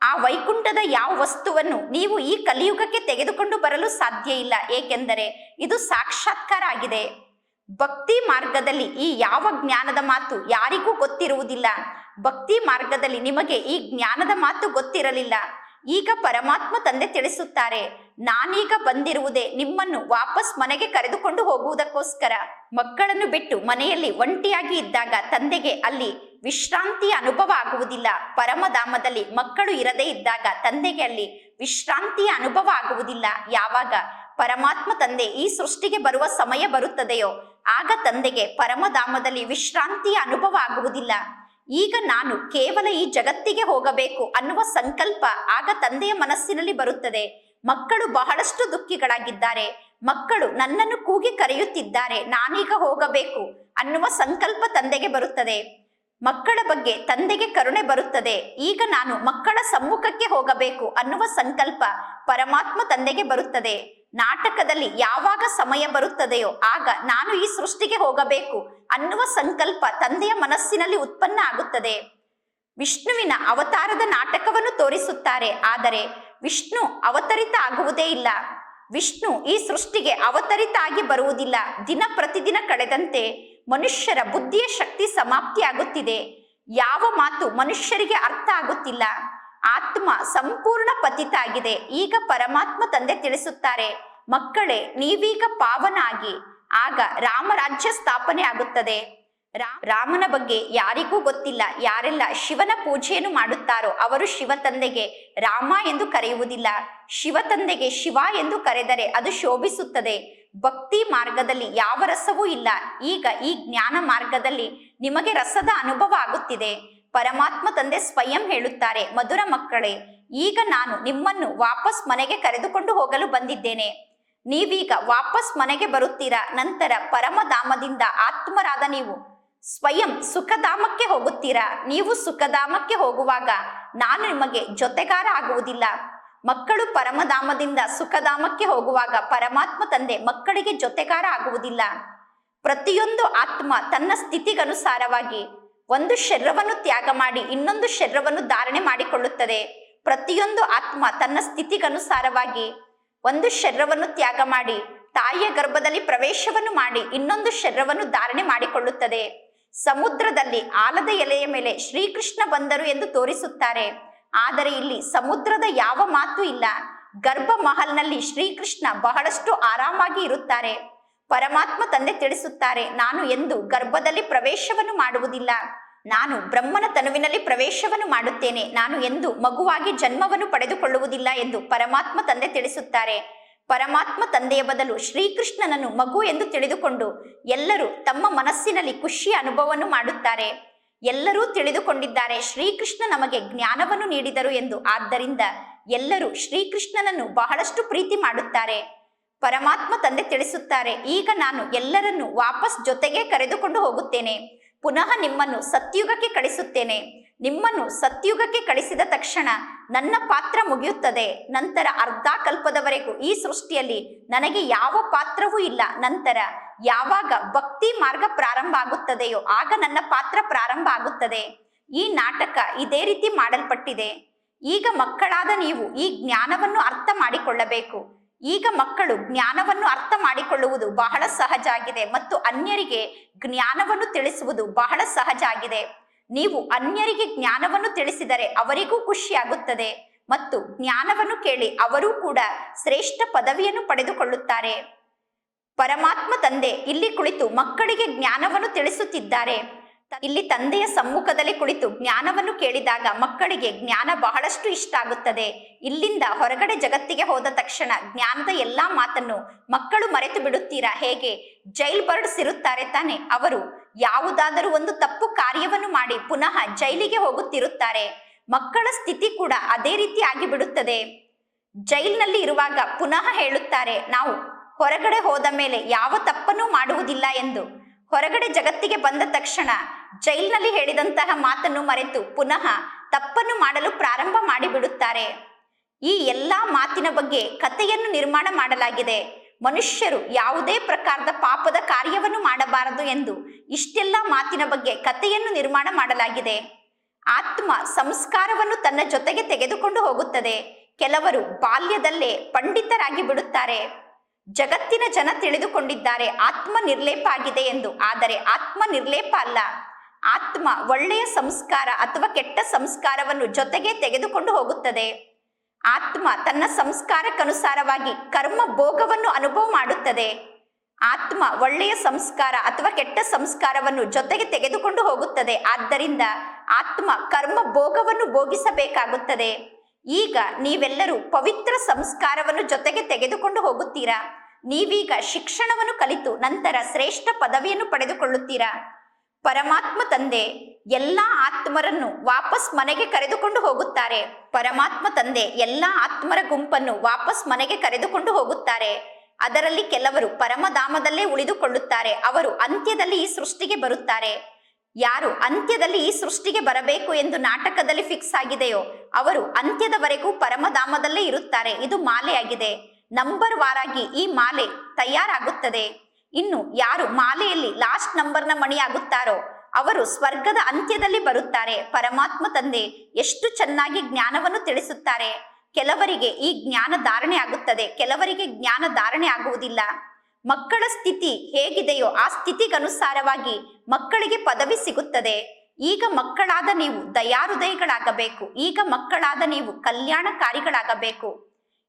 ಆ ವೈಕುಂಠದ ಯಾವ ವಸ್ತುವನ್ನು ನೀವು ಈ ಕಲಿಯುಗಕ್ಕೆ ತೆಗೆದುಕೊಂಡು ಬರಲು ಸಾಧ್ಯ ಇಲ್ಲ. ಏಕೆಂದರೆ ಇದು ಸಾಕ್ಷಾತ್ಕಾರ ಆಗಿದೆ. ಭಕ್ತಿ ಮಾರ್ಗದಲ್ಲಿ ಈ ಯಾವ ಜ್ಞಾನದ ಮಾತು ಯಾರಿಗೂ ಗೊತ್ತಿರುವುದಿಲ್ಲ. ಭಕ್ತಿ ಮಾರ್ಗದಲ್ಲಿ ನಿಮಗೆ ಈ ಜ್ಞಾನದ ಮಾತು ಗೊತ್ತಿರಲಿಲ್ಲ. ಈಗ ಪರಮಾತ್ಮ ತಂದೆ ತಿಳಿಸುತ್ತಾರೆ, ನಾನೀಗ ಬಂದಿರುವುದೇ ನಿಮ್ಮನ್ನು ವಾಪಸ್ ಮನೆಗೆ ಕರೆದುಕೊಂಡು ಹೋಗುವುದಕ್ಕೋಸ್ಕರ. ಮಕ್ಕಳನ್ನು ಬಿಟ್ಟು ಮನೆಯಲ್ಲಿ ಒಂಟಿಯಾಗಿ ಇದ್ದಾಗ ತಂದೆಗೆ ಅಲ್ಲಿ ವಿಶ್ರಾಂತಿಯ ಅನುಭವ ಆಗುವುದಿಲ್ಲ. ಪರಮಧಾಮದಲ್ಲಿ ಮಕ್ಕಳು ಇರದೇ ಇದ್ದಾಗ ತಂದೆಗೆ ಅಲ್ಲಿ ವಿಶ್ರಾಂತಿಯ ಅನುಭವ ಆಗುವುದಿಲ್ಲ. ಯಾವಾಗ ಪರಮಾತ್ಮ ತಂದೆ ಈ ಸೃಷ್ಟಿಗೆ ಬರುವ ಸಮಯ ಬರುತ್ತದೆಯೋ, ಆಗ ತಂದೆಗೆ ಪರಮಧಾಮದಲ್ಲಿ ವಿಶ್ರಾಂತಿಯ ಅನುಭವ ಆಗುವುದಿಲ್ಲ. ಈಗ ನಾನು ಕೇವಲ ಈ ಜಗತ್ತಿಗೆ ಹೋಗಬೇಕು ಅನ್ನುವ ಸಂಕಲ್ಪ ಆಗ ತಂದೆಯ ಮನಸ್ಸಿನಲ್ಲಿ ಬರುತ್ತದೆ. ಮಕ್ಕಳು ಬಹಳಷ್ಟು ದುಃಖಿಗಳಾಗಿದ್ದಾರೆ. ಮಕ್ಕಳು ನನ್ನನ್ನು ಕೂಗಿ ಕರೆಯುತ್ತಿದ್ದಾರೆ. ನಾನೀಗ ಹೋಗಬೇಕು ಅನ್ನುವ ಸಂಕಲ್ಪ ತಂದೆಗೆ ಬರುತ್ತದೆ. ಮಕ್ಕಳ ಬಗ್ಗೆ ತಂದೆಗೆ ಕರುಣೆ ಬರುತ್ತದೆ. ಈಗ ನಾನು ಮಕ್ಕಳ ಸಮ್ಮುಖಕ್ಕೆ ಹೋಗಬೇಕು ಅನ್ನುವ ಸಂಕಲ್ಪ ಪರಮಾತ್ಮ ತಂದೆಗೆ ಬರುತ್ತದೆ. ನಾಟಕದಲ್ಲಿ ಯಾವಾಗ ಸಮಯ ಬರುತ್ತದೆಯೋ ಆಗ ನಾನು ಈ ಸೃಷ್ಟಿಗೆ ಹೋಗಬೇಕು ಅನ್ನುವ ಸಂಕಲ್ಪ ತಂದೆಯ ಮನಸ್ಸಿನಲ್ಲಿ ಉತ್ಪನ್ನ ಆಗುತ್ತದೆ. ವಿಷ್ಣುವಿನ ಅವತಾರದ ನಾಟಕವನ್ನು ತೋರಿಸುತ್ತಾರೆ, ಆದರೆ ವಿಷ್ಣು ಅವತರಿತ ಆಗುವುದೇ ಇಲ್ಲ. ವಿಷ್ಣು ಈ ಸೃಷ್ಟಿಗೆ ಅವತರಿತ ಆಗಿ ಬರುವುದಿಲ್ಲ. ದಿನ ಪ್ರತಿದಿನ ಕಳೆದಂತೆ ಮನುಷ್ಯರ ಬುದ್ಧಿಯ ಶಕ್ತಿ ಸಮಾಪ್ತಿಯಾಗುತ್ತಿದೆ. ಯಾವ ಮಾತು ಮನುಷ್ಯರಿಗೆ ಅರ್ಥ ಆಗುತ್ತಿಲ್ಲ. ಆತ್ಮ ಸಂಪೂರ್ಣ ಪತಿತ ಆಗಿದೆ ಈಗ ಪರಮಾತ್ಮ ತಂದೆ ತಿಳಿಸುತ್ತಾರೆ, ಮಕ್ಕಳೇ, ನೀವೀಗ ಪಾವನ ಆಗಿ ರಾಮರಾಜ್ಯ ಸ್ಥಾಪನೆ ಆಗುತ್ತದೆ. ರಾಮನ ಬಗ್ಗೆ ಯಾರಿಗೂ ಗೊತ್ತಿಲ್ಲ. ಯಾರೆಲ್ಲ ಶಿವನ ಪೂಜೆಯನ್ನು ಮಾಡುತ್ತಾರೋ ಅವರು ಶಿವ ತಂದೆಗೆ ರಾಮ ಎಂದು ಕರೆಯುವುದಿಲ್ಲ. ಶಿವ ತಂದೆಗೆ ಶಿವ ಎಂದು ಕರೆದರೆ ಅದು ಶೋಭಿಸುತ್ತದೆ. ಭಕ್ತಿ ಮಾರ್ಗದಲ್ಲಿ ಯಾವ ರಸವೂ ಇಲ್ಲ. ಈಗ ಈ ಜ್ಞಾನ ಮಾರ್ಗದಲ್ಲಿ ನಿಮಗೆ ರಸದ ಅನುಭವ ಆಗುತ್ತಿದೆ. ಪರಮಾತ್ಮ ತಂದೆ ಸ್ವಯಂ ಹೇಳುತ್ತಾರೆ, ಮಧುರ ಮಕ್ಕಳೇ, ಈಗ ನಾನು ನಿಮ್ಮನ್ನು ವಾಪಸ್ ಮನೆಗೆ ಕರೆದುಕೊಂಡು ಹೋಗಲು ಬಂದಿದ್ದೇನೆ. ನೀವೀಗ ವಾಪಸ್ ಮನೆಗೆ ಬರುತ್ತೀರಾ? ನಂತರ ಪರಮಧಾಮದಿಂದ ಆತ್ಮರಾದ ನೀವು ಸ್ವಯಂ ಸುಖಧಾಮಕ್ಕೆ ಹೋಗುತ್ತೀರಾ? ನೀವು ಸುಖಧಾಮಕ್ಕೆ ಹೋಗುವಾಗ ನಾನು ನಿಮಗೆ ಜೊತೆಗಾರ ಆಗುವುದಿಲ್ಲ. ಮಕ್ಕಳು ಪರಮಧಾಮದಿಂದ ಸುಖಧಾಮಕ್ಕೆ ಹೋಗುವಾಗ ಪರಮಾತ್ಮ ತಂದೆ ಮಕ್ಕಳಿಗೆ ಜೊತೆಗಾರ ಆಗುವುದಿಲ್ಲ. ಪ್ರತಿಯೊಂದು ಆತ್ಮ ತನ್ನ ಸ್ಥಿತಿಗನುಸಾರವಾಗಿ ಒಂದು ಶರೀರವನ್ನು ತ್ಯಾಗ ಮಾಡಿ ಇನ್ನೊಂದು ಶರೀರವನ್ನು ಧಾರಣೆ ಮಾಡಿಕೊಳ್ಳುತ್ತದೆ. ಪ್ರತಿಯೊಂದು ಆತ್ಮ ತನ್ನ ಸ್ಥಿತಿಗನುಸಾರವಾಗಿ ಒಂದು ಶರೀರವನ್ನು ತ್ಯಾಗ ಮಾಡಿ ತಾಯಿಯ ಗರ್ಭದಲ್ಲಿ ಪ್ರವೇಶವನ್ನು ಮಾಡಿ ಇನ್ನೊಂದು ಶರೀರವನ್ನು ಧಾರಣೆ ಮಾಡಿಕೊಳ್ಳುತ್ತದೆ. ಸಮುದ್ರದಲ್ಲಿ ಆಲದ ಎಲೆಯ ಮೇಲೆ ಶ್ರೀಕೃಷ್ಣ ಬಂದರು ಎಂದು ತೋರಿಸುತ್ತಾರೆ. ಆದರೆ ಇಲ್ಲಿ ಸಮುದ್ರದ ಯಾವ ಮಾತು ಇಲ್ಲ. ಗರ್ಭ ಮಹಲ್ನಲ್ಲಿ ಶ್ರೀಕೃಷ್ಣ ಬಹಳಷ್ಟು ಆರಾಮಾಗಿ ಇರುತ್ತಾರೆ. ಪರಮಾತ್ಮ ತಂದೆ ತಿಳಿಸುತ್ತಾರೆ, ನಾನು ಎಂದು ಗರ್ಭದಲ್ಲಿ ಪ್ರವೇಶವನ್ನು ಮಾಡುವುದಿಲ್ಲ. ನಾನು ಬ್ರಹ್ಮನ ತನುವಿನಲ್ಲಿ ಪ್ರವೇಶವನ್ನು ಮಾಡುತ್ತೇನೆ. ನಾನು ಎಂದು ಮಗುವಾಗಿ ಜನ್ಮವನ್ನು ಪಡೆದುಕೊಳ್ಳುವುದಿಲ್ಲ ಎಂದು ಪರಮಾತ್ಮ ತಂದೆ ತಿಳಿಸುತ್ತಾರೆ. ಪರಮಾತ್ಮ ತಂದೆಯ ಬದಲು ಶ್ರೀಕೃಷ್ಣನನ್ನು ಮಗು ಎಂದು ತಿಳಿದುಕೊಂಡು ಎಲ್ಲರೂ ತಮ್ಮ ಮನಸ್ಸಿನಲ್ಲಿ ಖುಷಿಯ ಅನುಭವವನ್ನು ಮಾಡುತ್ತಾರೆ. ಎಲ್ಲರೂ ತಿಳಿದುಕೊಂಡಿದ್ದಾರೆ, ಶ್ರೀಕೃಷ್ಣ ನಮಗೆ ಜ್ಞಾನವನ್ನು ನೀಡಿದರು ಎಂದು. ಆದ್ದರಿಂದ ಎಲ್ಲರೂ ಶ್ರೀಕೃಷ್ಣನನ್ನು ಬಹಳಷ್ಟು ಪ್ರೀತಿ ಮಾಡುತ್ತಾರೆ. ಪರಮಾತ್ಮ ತಂದೆ ತಿಳಿಸುತ್ತಾರೆ, ಈಗ ನಾನು ಎಲ್ಲರನ್ನು ವಾಪಸ್ ಜೊತೆಗೆ ಕರೆದುಕೊಂಡು ಹೋಗುತ್ತೇನೆ. ಪುನಃ ನಿಮ್ಮನ್ನು ಸತ್ಯುಗಕ್ಕೆ ಕಳಿಸುತ್ತೇನೆ. ನಿಮ್ಮನ್ನು ಸತ್ಯುಗಕ್ಕೆ ಕಳಿಸಿದ ತಕ್ಷಣ ನನ್ನ ಪಾತ್ರ ಮುಗಿಯುತ್ತದೆ. ನಂತರ ಅರ್ಧ ಕಲ್ಪದವರೆಗೂ ಈ ಸೃಷ್ಟಿಯಲ್ಲಿ ನನಗೆ ಯಾವ ಪಾತ್ರವೂ ಇಲ್ಲ. ನಂತರ ಯಾವಾಗ ಭಕ್ತಿ ಮಾರ್ಗ ಪ್ರಾರಂಭ ಆಗುತ್ತದೆಯೋ ಆಗ ನನ್ನ ಪಾತ್ರ ಪ್ರಾರಂಭ ಆಗುತ್ತದೆ. ಈ ನಾಟಕ ಇದೇ ರೀತಿ ಮಾಡಲ್ಪಟ್ಟಿದೆ. ಈಗ ಮಕ್ಕಳಾದ ನೀವು ಈ ಜ್ಞಾನವನ್ನು ಅರ್ಥ ಮಾಡಿಕೊಳ್ಳಬೇಕು. ಈಗ ಮಕ್ಕಳು ಜ್ಞಾನವನ್ನು ಅರ್ಥ ಮಾಡಿಕೊಳ್ಳುವುದು ಬಹಳ ಸಹಜ ಆಗಿದೆ ಮತ್ತು ಅನ್ಯರಿಗೆ ಜ್ಞಾನವನ್ನು ತಿಳಿಸುವುದು ಬಹಳ ಸಹಜ ಆಗಿದೆ. ನೀವು ಅನ್ಯರಿಗೆ ಜ್ಞಾನವನ್ನು ತಿಳಿಸಿದರೆ ಅವರಿಗೂ ಖುಷಿಯಾಗುತ್ತದೆ ಮತ್ತು ಜ್ಞಾನವನ್ನು ಕೇಳಿ ಅವರೂ ಕೂಡ ಶ್ರೇಷ್ಠ ಪದವಿಯನ್ನು ಪಡೆದುಕೊಳ್ಳುತ್ತಾರೆ. ಪರಮಾತ್ಮ ತಂದೆ ಇಲ್ಲಿ ಕುಳಿತು ಮಕ್ಕಳಿಗೆ ಜ್ಞಾನವನ್ನು ತಿಳಿಸುತ್ತಿದ್ದಾರೆ. ಇಲ್ಲಿ ತಂದೆಯ ಸಮ್ಮುಖದಲ್ಲಿ ಕುಳಿತು ಜ್ಞಾನವನ್ನು ಕೇಳಿದಾಗ ಮಕ್ಕಳಿಗೆ ಜ್ಞಾನ ಬಹಳಷ್ಟು ಇಷ್ಟ ಆಗುತ್ತದೆ. ಇಲ್ಲಿಂದ ಹೊರಗಡೆ ಜಗತ್ತಿಗೆ ಹೋದ ತಕ್ಷಣ ಜ್ಞಾನದ ಎಲ್ಲಾ ಮಾತನ್ನು ಮಕ್ಕಳು ಮರೆತು ಬಿಡುತ್ತೀರಾ? ಹೇಗೆ? ಜೈಲ್ ಬರ್ಡ್ಸ್ ಇರುತ್ತಾರೆ ತಾನೆ. ಅವರು ಯಾವುದಾದರೂ ಒಂದು ತಪ್ಪು ಕಾರ್ಯವನ್ನು ಮಾಡಿ ಪುನಃ ಜೈಲಿಗೆ ಹೋಗುತ್ತಿರುತ್ತಾರೆ. ಮಕ್ಕಳ ಸ್ಥಿತಿ ಕೂಡ ಅದೇ ರೀತಿ ಆಗಿಬಿಡುತ್ತದೆ. ಜೈಲ್ನಲ್ಲಿ ಇರುವಾಗ ಪುನಃ ಹೇಳುತ್ತಾರೆ, ನಾವು ಹೊರಗಡೆ ಹೋದ ಮೇಲೆ ಯಾವ ತಪ್ಪನ್ನೂ ಮಾಡುವುದಿಲ್ಲ ಎಂದು. ಹೊರಗಡೆ ಜಗತ್ತಿಗೆ ಬಂದ ತಕ್ಷಣ ಜೈಲ್ನಲ್ಲಿ ಹೇಳಿದಂತಹ ಮಾತನ್ನು ಮರೆತು ಪುನಃ ತಪ್ಪನ್ನು ಮಾಡಲು ಪ್ರಾರಂಭ ಮಾಡಿಬಿಡುತ್ತಾರೆ. ಈ ಎಲ್ಲಾ ಮಾತಿನ ಬಗ್ಗೆ ಕಥೆಯನ್ನು ನಿರ್ಮಾಣ ಮಾಡಲಾಗಿದೆ. ಮನುಷ್ಯರು ಯಾವುದೇ ಪ್ರಕಾರದ ಪಾಪದ ಕಾರ್ಯವನ್ನು ಮಾಡಬಾರದು ಎಂದು ಇಷ್ಟೆಲ್ಲ ಮಾತಿನ ಬಗ್ಗೆ ಕಥೆಯನ್ನು ನಿರ್ಮಾಣ ಮಾಡಲಾಗಿದೆ. ಆತ್ಮ ಸಂಸ್ಕಾರವನ್ನು ತನ್ನ ಜೊತೆಗೆ ತೆಗೆದುಕೊಂಡು ಹೋಗುತ್ತದೆ. ಕೆಲವರು ಬಾಲ್ಯದಲ್ಲೇ ಪಂಡಿತರಾಗಿ ಬಿಡುತ್ತಾರೆ. ಜಗತ್ತಿನ ಜನ ತಿಳಿದುಕೊಂಡಿದ್ದಾರೆ. ಆತ್ಮ ನಿರ್ಲೇಪ ಆಗಿದೆ ಎಂದು. ಆದರೆ ಆತ್ಮ ನಿರ್ಲೇಪ ಅಲ್ಲ. ಆತ್ಮ ಒಳ್ಳೆಯ ಸಂಸ್ಕಾರ ಅಥವಾ ಕೆಟ್ಟ ಸಂಸ್ಕಾರವನ್ನು ಜೊತೆಗೆ ತೆಗೆದುಕೊಂಡು ಹೋಗುತ್ತದೆ. ಆತ್ಮ ತನ್ನ ಸಂಸ್ಕಾರಕ್ಕನುಸಾರವಾಗಿ ಕರ್ಮ ಭೋಗವನ್ನು ಅನುಭವ ಮಾಡುತ್ತದೆ. ಆತ್ಮ ಒಳ್ಳೆಯ ಸಂಸ್ಕಾರ ಅಥವಾ ಕೆಟ್ಟ ಸಂಸ್ಕಾರವನ್ನು ಜೊತೆಗೆ ತೆಗೆದುಕೊಂಡು ಹೋಗುತ್ತದೆ. ಆದ್ದರಿಂದ ಆತ್ಮ ಕರ್ಮ ಭೋಗವನ್ನು ಭೋಗಿಸಬೇಕಾಗುತ್ತದೆ. ಈಗ ನೀವೆಲ್ಲರೂ ಪವಿತ್ರ ಸಂಸ್ಕಾರವನ್ನು ಜೊತೆಗೆ ತೆಗೆದುಕೊಂಡು ಹೋಗುತ್ತೀರಾ? ನೀವೀಗ ಶಿಕ್ಷಣವನ್ನು ಕಲಿತು ನಂತರ ಶ್ರೇಷ್ಠ ಪದವಿಯನ್ನು ಪಡೆದುಕೊಳ್ಳುತ್ತೀರಾ? ಪರಮಾತ್ಮ ತಂದೆ ಎಲ್ಲಾ ಆತ್ಮರನ್ನು ವಾಪಸ್ ಮನೆಗೆ ಕರೆದುಕೊಂಡು ಹೋಗುತ್ತಾರೆ. ಪರಮಾತ್ಮ ತಂದೆ ಎಲ್ಲಾ ಆತ್ಮರ ಗುಂಪನ್ನು ವಾಪಸ್ ಮನೆಗೆ ಕರೆದುಕೊಂಡು ಹೋಗುತ್ತಾರೆ. ಅದರಲ್ಲಿ ಕೆಲವರು ಪರಮಧಾಮದಲ್ಲೇ ಉಳಿದುಕೊಳ್ಳುತ್ತಾರೆ. ಅವರು ಅಂತ್ಯದಲ್ಲಿ ಈ ಸೃಷ್ಟಿಗೆ ಬರುತ್ತಾರೆ. ಯಾರು ಅಂತ್ಯದಲ್ಲಿ ಈ ಸೃಷ್ಟಿಗೆ ಬರಬೇಕು ಎಂದು ನಾಟಕದಲ್ಲಿ ಫಿಕ್ಸ್ ಆಗಿದೆಯೋ ಅವರು ಅಂತ್ಯದವರೆಗೂ ಪರಮಧಾಮದಲ್ಲೇ ಇರುತ್ತಾರೆ. ಇದು ಮಾಲೆಯಾಗಿದೆ. ನಂಬರ್ ವಾರಾಗಿ ಈ ಮಾಲೆ ತಯಾರಾಗುತ್ತದೆ. ಇನ್ನು ಯಾರು ಮಾಲೆಯಲ್ಲಿ ಲಾಸ್ಟ್ ನಂಬರ್ನ ಮಣಿಯಾಗುತ್ತಾರೋ ಅವರು ಸ್ವರ್ಗದ ಅಂತ್ಯದಲ್ಲಿ ಬರುತ್ತಾರೆ. ಪರಮಾತ್ಮ ತಂದೆ ಎಷ್ಟು ಚೆನ್ನಾಗಿ ಜ್ಞಾನವನ್ನು ತಿಳಿಸುತ್ತಾರೆ. ಕೆಲವರಿಗೆ ಈ ಜ್ಞಾನ ಧಾರಣೆ ಆಗುತ್ತದೆ. ಕೆಲವರಿಗೆ ಜ್ಞಾನ ಧಾರಣೆ ಆಗುವುದಿಲ್ಲ. ಮಕ್ಕಳ ಸ್ಥಿತಿ ಹೇಗಿದೆಯೋ ಆ ಸ್ಥಿತಿಗನುಸಾರವಾಗಿ ಮಕ್ಕಳಿಗೆ ಪದವಿ ಸಿಗುತ್ತದೆ. ಈಗ ಮಕ್ಕಳಾದ ನೀವು ದಯಾಹೃದಯಗಳಾಗಬೇಕು. ಈಗ ಮಕ್ಕಳಾದ ನೀವು ಕಲ್ಯಾಣಕಾರಿಗಳಾಗಬೇಕು.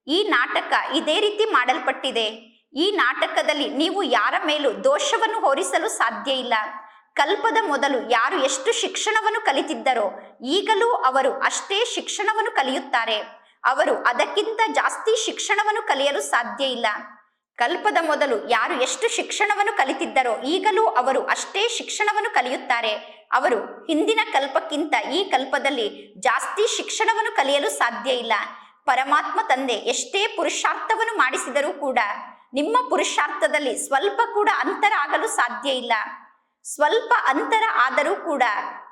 ಈ ನಾಟಕ ಇದೇ ರೀತಿ ಮಾಡಲ್ಪಟ್ಟಿದೆ. ಈ ನಾಟಕದಲ್ಲಿ ನೀವು ಯಾರ ಮೇಲೂ ದೋಷವನ್ನು ಹೊರಿಸಲು ಸಾಧ್ಯ ಇಲ್ಲ. ಕಲ್ಪದ ಮೊದಲು ಯಾರು ಎಷ್ಟು ಶಿಕ್ಷಣವನ್ನು ಕಲಿತಿದ್ದರೋ ಈಗಲೂ ಅವರು ಅಷ್ಟೇ ಶಿಕ್ಷಣವನ್ನು ಕಲಿಯುತ್ತಾರೆ. ಅವರು ಅದಕ್ಕಿಂತ ಜಾಸ್ತಿ ಶಿಕ್ಷಣವನ್ನು ಕಲಿಯಲು ಸಾಧ್ಯ ಇಲ್ಲ. ಕಲ್ಪದ ಮೊದಲು ಯಾರು ಎಷ್ಟು ಶಿಕ್ಷಣವನ್ನು ಕಲಿತಿದ್ದರೋ ಈಗಲೂ ಅವರು ಅಷ್ಟೇ ಶಿಕ್ಷಣವನ್ನು ಕಲಿಯುತ್ತಾರೆ. ಅವರು ಹಿಂದಿನ ಕಲ್ಪಕ್ಕಿಂತ ಈ ಕಲ್ಪದಲ್ಲಿ ಜಾಸ್ತಿ ಶಿಕ್ಷಣವನ್ನು ಕಲಿಯಲು ಸಾಧ್ಯ ಇಲ್ಲ. ಪರಮಾತ್ಮ ತಂದೆ ಎಷ್ಟೇ ಪುರುಷಾರ್ಥವನ್ನು ಮಾಡಿಸಿದರೂ ಕೂಡ ನಿಮ್ಮ ಪುರುಷಾರ್ಥದಲ್ಲಿ ಸ್ವಲ್ಪ ಕೂಡ ಅಂತರ ಆಗಲು ಸಾಧ್ಯ ಇಲ್ಲ. ಸ್ವಲ್ಪ ಅಂತರ ಆದರೂ ಕೂಡ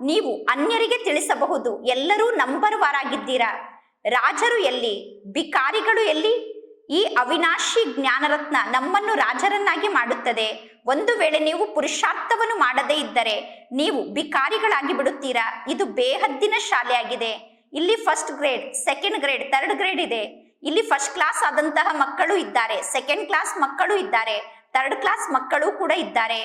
ನೀವು ಅನ್ಯರಿಗೆ ತಿಳಿಸಬಹುದು ಎಲ್ಲರೂ ನಂಬರ್ ವಾರಾಗಿದ್ದೀರಾ ರಾಜರು ಎಲ್ಲಿ ಬಿಕಾರಿಗಳು ಎಲ್ಲಿ ಈ ಅವಿನಾಶಿ ಜ್ಞಾನರತ್ನ ನಮ್ಮನ್ನು ರಾಜರನ್ನಾಗಿ ಮಾಡುತ್ತದೆ. ಒಂದು ವೇಳೆ ನೀವು ಪುರುಷಾರ್ಥವನ್ನು ಮಾಡದೇ ಇದ್ದರೆ ನೀವು ಬಿಕಾರಿಗಳಾಗಿ ಬಿಡುತ್ತೀರಾ? ಇದು ಬೇಹದ್ದಿನ ಶಾಲೆಯಾಗಿದೆ. ಇಲ್ಲಿ first grade second grade third grade ಇದೆ. ಇಲ್ಲಿ ಫಸ್ಟ್ ಕ್ಲಾಸ್ ಆದಂತಹ ಮಕ್ಕಳು ಇದ್ದಾರೆ. ಸೆಕೆಂಡ್ ಕ್ಲಾಸ್ ಮಕ್ಕಳು ಇದ್ದಾರೆ. ಥರ್ಡ್ ಕ್ಲಾಸ್ ಮಕ್ಕಳು ಕೂಡ ಇದ್ದಾರೆ.